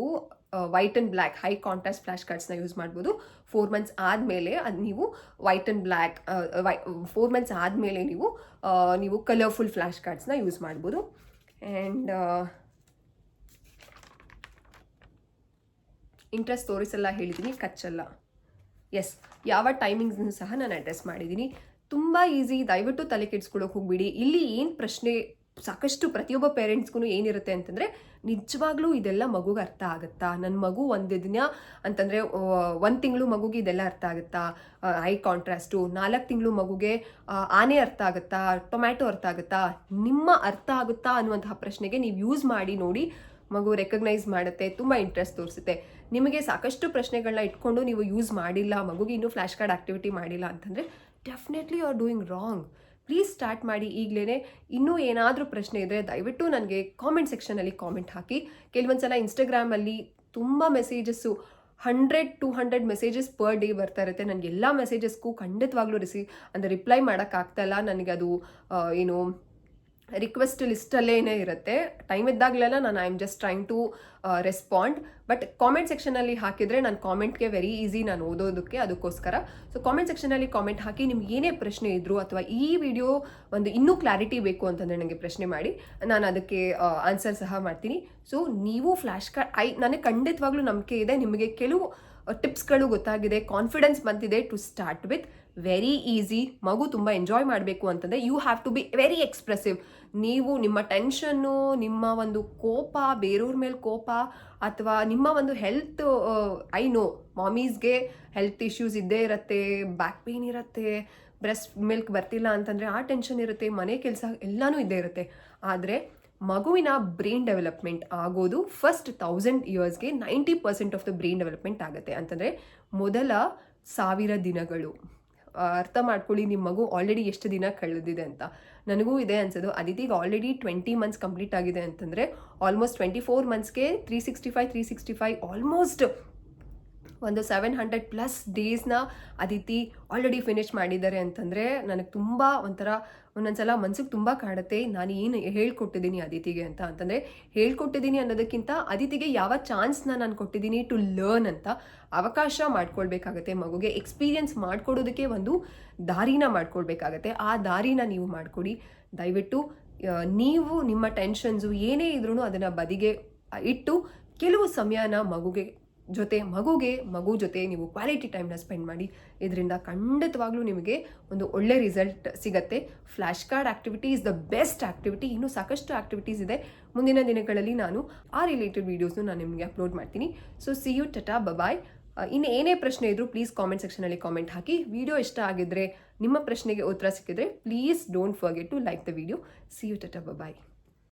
white and black high contrast flash ಕಾರ್ಡ್ಸ್ನ use ಮಾಡ್ಬೋದು. ಫೋರ್ ಮಂತ್ಸ್ ಆದಮೇಲೆ ಅದು ನೀವು white and black why four months ಆದಮೇಲೆ ನೀವು ನೀವು ಕಲರ್ಫುಲ್ ಫ್ಲ್ಯಾಶ್ ಕಾರ್ಡ್ಸ್ನ ಯೂಸ್ ಮಾಡ್ಬೋದು. ಆ್ಯಂಡ್ ಇಂಟ್ರೆಸ್ಟ್ ತೋರಿಸಲ್ಲ ಹೇಳಿದ್ದೀನಿ ಕಚ್ಚಲ್ಲ. ಎಸ್ ಯಾವ ಟೈಮಿಂಗ್ಸ್ನೂ ಸಹ ನಾನು ಅಡ್ರೆಸ್ ಮಾಡಿದ್ದೀನಿ ತುಂಬ ಈಸಿ. ದಯವಿಟ್ಟು ತಲೆ ಕೆಡಿಸ್ಕೊಳ್ಳೋಕೆ ಹೋಗ್ಬಿಡಿ. ಇಲ್ಲಿ ಏನು ಪ್ರಶ್ನೆ, ಸಾಕಷ್ಟು ಪ್ರತಿಯೊಬ್ಬ ಪೇರೆಂಟ್ಸ್ಗೂ ಏನಿರುತ್ತೆ ಅಂತಂದರೆ, ನಿಜವಾಗ್ಲೂ ಇದೆಲ್ಲ ಮಗುಗೆ ಅರ್ಥ ಆಗುತ್ತಾ? ನನ್ನ ಮಗು ಒಂದು ದಿನ ಅಂತಂದರೆ ಒಂದು ತಿಂಗಳು ಮಗುಗೆ ಇದೆಲ್ಲ ಅರ್ಥ ಆಗುತ್ತಾ? ಐ ಕಾಂಟ್ರಾಸ್ಟು, ನಾಲ್ಕು ತಿಂಗಳು ಮಗುಗೆ ಆನೆ ಅರ್ಥ ಆಗುತ್ತಾ? ಟೊಮ್ಯಾಟೊ ಅರ್ಥ ಆಗುತ್ತಾ? ನಿಮ್ಮ ಅರ್ಥ ಆಗುತ್ತಾ ಅನ್ನುವಂತಹ ಪ್ರಶ್ನೆಗೆ ನೀವು ಯೂಸ್ ಮಾಡಿ ನೋಡಿ, ಮಗು ರೆಕಗ್ನೈಸ್ ಮಾಡುತ್ತೆ, ತುಂಬ ಇಂಟ್ರೆಸ್ಟ್ ತೋರಿಸುತ್ತೆ. ನಿಮಗೆ ಸಾಕಷ್ಟು ಪ್ರಶ್ನೆಗಳನ್ನ ಇಟ್ಕೊಂಡು ನೀವು ಯೂಸ್ ಮಾಡಿಲ್ಲ, ಮಗುಗೆ ಇನ್ನೂ ಫ್ಲ್ಯಾಶ್ ಕಾರ್ಡ್ ಆಕ್ಟಿವಿಟಿ ಮಾಡಿಲ್ಲ ಅಂತಂದರೆ definitely you are doing wrong please start ಮಾಡಿ ಈಗಲೇ ಇನ್ನೂ ಏನಾದರೂ ಪ್ರಶ್ನೆ ಇದ್ದರೆ ದಯವಿಟ್ಟು ನನಗೆ ಕಾಮೆಂಟ್ ಸೆಕ್ಷನಲ್ಲಿ ಕಾಮೆಂಟ್ ಹಾಕಿ. ಕೆಲವೊಂದು ಸಲ ಇನ್ಸ್ಟಾಗ್ರಾಮಲ್ಲಿ ತುಂಬ messages hundred to hundred messages per day ಬರ್ತಾ ಇರುತ್ತೆ. ನನಗೆ ಎಲ್ಲ ಮೆಸೇಜಸ್ಗೂ ಖಂಡಿತವಾಗ್ಲೂ ರಿಸೀವ್ ಅಂದರೆ ರಿಪ್ಲೈ ಮಾಡೋಕ್ಕಾಗ್ತಾಯಿಲ್ಲ ನನಗೆ ಅದು ಏನು ರಿಕ್ವೆಸ್ಟ್ ಲಿಸ್ಟಲ್ಲೇ ಇರುತ್ತೆ. ಟೈಮ್ ಇದ್ದಾಗಲೆಲ್ಲ ನಾನು I am just trying to respond but comment ಸೆಕ್ಷನಲ್ಲಿ ಹಾಕಿದರೆ ನಾನು ಕಾಮೆಂಟ್ಗೆ ವೆರಿ ಈಸಿ ನಾನು ಓದೋದಕ್ಕೆ ಅದಕ್ಕೋಸ್ಕರ. ಸೊ ಕಾಮೆಂಟ್ ಸೆಕ್ಷನಲ್ಲಿ ಕಾಮೆಂಟ್ ಹಾಕಿ ನಿಮ್ಗೆ ಏನೇ ಪ್ರಶ್ನೆ ಇದ್ದರೂ ಅಥವಾ ಈ ವಿಡಿಯೋ ಒಂದು ಇನ್ನೂ ಕ್ಲಾರಿಟಿ ಬೇಕು ಅಂತಂದರೆ ನನಗೆ ಪ್ರಶ್ನೆ ಮಾಡಿ. ನಾನು ಅದಕ್ಕೆ ಆನ್ಸರ್ ಸಹ ಮಾಡ್ತೀನಿ. ಸೊ ನೀವು ಫ್ಲ್ಯಾಶ್ ಕಾರ್ಡ್ ಐ ನನಗೆ ಖಂಡಿತವಾಗ್ಲೂ ನಂಬಿಕೆ ಇದೆ. ನಿಮಗೆ ಕೆಲವು ಟಿಪ್ಸ್ಗಳು ಗೊತ್ತಾಗಿದೆ. ಕಾನ್ಫಿಡೆನ್ಸ್ ಬಂದಿದೆ to start with very easy ಮಗು ತುಂಬ ಎಂಜಾಯ್ ಮಾಡಬೇಕು ಅಂತಂದರೆ you have to be very expressive ನೀವು ನಿಮ್ಮ ಟೆನ್ಷನ್ನು ನಿಮ್ಮ ಒಂದು ಕೋಪ ಬೇರೆಯವ್ರ ಮೇಲೆ ಕೋಪ ಅಥವಾ ನಿಮ್ಮ ಒಂದು ಹೆಲ್ತ್ ಐ ನೋ ಮಾಮೀಸ್ಗೆ ಹೆಲ್ತ್ ಇಶ್ಯೂಸ್ ಇದ್ದೇ ಇರುತ್ತೆ ಬ್ಯಾಕ್ ಪೇನ್ ಇರುತ್ತೆ ಬ್ರೆಸ್ಟ್ ಮಿಲ್ಕ್ ಬರ್ತಿಲ್ಲ ಅಂತಂದರೆ ಆ ಟೆನ್ಷನ್ ಇರುತ್ತೆ, ಮನೆ ಕೆಲಸ ಎಲ್ಲನೂ ಇದ್ದೇ ಇರುತ್ತೆ. ಆದರೆ ಮಗುವಿನ ಬ್ರೈನ್ ಡೆವಲಪ್ಮೆಂಟ್ ಆಗೋದು first thousand ಇಯರ್ಸ್ಗೆ ninety percent of the brain development ಆಗುತ್ತೆ. ಅಂತಂದರೆ ಮೊದಲ ಸಾವಿರ ದಿನಗಳು. ಅರ್ಥ ಮಾಡ್ಕೊಳ್ಳಿ ನಿಮ್ಮ ಮಗು ಆಲ್ರೆಡಿ ಎಷ್ಟು ದಿನ ಕಳೆದಿದೆ ಅಂತ. ನನಗೂ ಇದೆ ಅನ್ಸೋದು. ಅದಿತಿಗೆ ಆಲ್ರೆಡಿ ಟ್ವೆಂಟಿ ಮಂತ್ಸ್ ಕಂಪ್ಲೀಟ್ ಆಗಿದೆ ಅಂತಂದರೆ almost twenty four ಮಂತ್ಸ್ಗೆ three sixty five three sixty five almost ಒಂದು ಸೆವೆನ್ ಹಂಡ್ರೆಡ್ ಪ್ಲಸ್ ಡೇಸ್ನ ಅದಿತಿ ಆಲ್ರೆಡಿ ಫಿನಿಶ್ ಮಾಡಿದ್ದಾರೆ ಅಂತಂದರೆ ನನಗೆ ತುಂಬ ಒಂಥರ ಒಂದೊಂದ್ಸಲ ಮನ್ಸಿಗೆ ತುಂಬ ಕಾಡುತ್ತೆ. ನಾನು ಏನು ಹೇಳ್ಕೊಟ್ಟಿದ್ದೀನಿ ಅದಿತಿಗೆ ಅಂತ ಅಂತಂದರೆ, ಹೇಳ್ಕೊಟ್ಟಿದ್ದೀನಿ ಅನ್ನೋದಕ್ಕಿಂತ ಅದಿತಿಗೆ ಯಾವ ಚಾನ್ಸ್ನ ನಾನು ಕೊಟ್ಟಿದ್ದೀನಿ ಟು ಲರ್ನ್ ಅಂತ ಅವಕಾಶ ಮಾಡ್ಕೊಳ್ಬೇಕಾಗತ್ತೆ. ಮಗುಗೆ ಎಕ್ಸ್ಪೀರಿಯನ್ಸ್ ಮಾಡಿಕೊಡೋದಕ್ಕೆ ಒಂದು ದಾರಿನ ಮಾಡ್ಕೊಳ್ಬೇಕಾಗತ್ತೆ. ಆ ದಾರಿನ ನೀವು ಮಾಡಿಕೊಡಿ. ದಯವಿಟ್ಟು ನೀವು ನಿಮ್ಮ ಟೆನ್ಷನ್ಸು ಏನೇ ಇದ್ರೂ ಅದನ್ನು ಬದಿಗೆ ಇಟ್ಟು, ಕೆಲವು ಸಮಯನ ಮಗುಗೆ ಜೊತೆ ಮಗುಗೆ, ಮಗು ಜೊತೆ ನೀವು ಕ್ವಾಲಿಟಿ ಟೈಮ್ನ ಸ್ಪೆಂಡ್ ಮಾಡಿ, ಇದರಿಂದ ಖಂಡಿತವಾಗ್ಲೂ ನಿಮಗೆ ಒಂದು ಒಳ್ಳೆ ರಿಸಲ್ಟ್ ಸಿಗತ್ತೆ. Flash card activity is the best activity ಇನ್ನೂ ಸಾಕಷ್ಟು ಆಕ್ಟಿವಿಟೀಸ್ ಇದೆ. ಮುಂದಿನ ದಿನಗಳಲ್ಲಿ ನಾನು ಆ ರಿಲೇಟೆಡ್ ವೀಡಿಯೋಸ್ನು ನಾನು ನಿಮಗೆ ಅಪ್ಲೋಡ್ ಮಾಡ್ತೀನಿ. So see you tata bye bye ಇನ್ನು ಏನೇ ಪ್ರಶ್ನೆ ಇದ್ದರೂ ಪ್ಲೀಸ್ ಕಾಮೆಂಟ್ ಸೆಕ್ಷನಲ್ಲಿ ಕಾಮೆಂಟ್ ಹಾಕಿ. ವಿಡಿಯೋ ಇಷ್ಟ ಆಗಿದ್ದರೆ ನಿಮ್ಮ ಪ್ರಶ್ನೆಗೆ ಉತ್ತರ ಸಿಕ್ಕಿದ್ರೆ please don't forget to like the video see you tata bye bye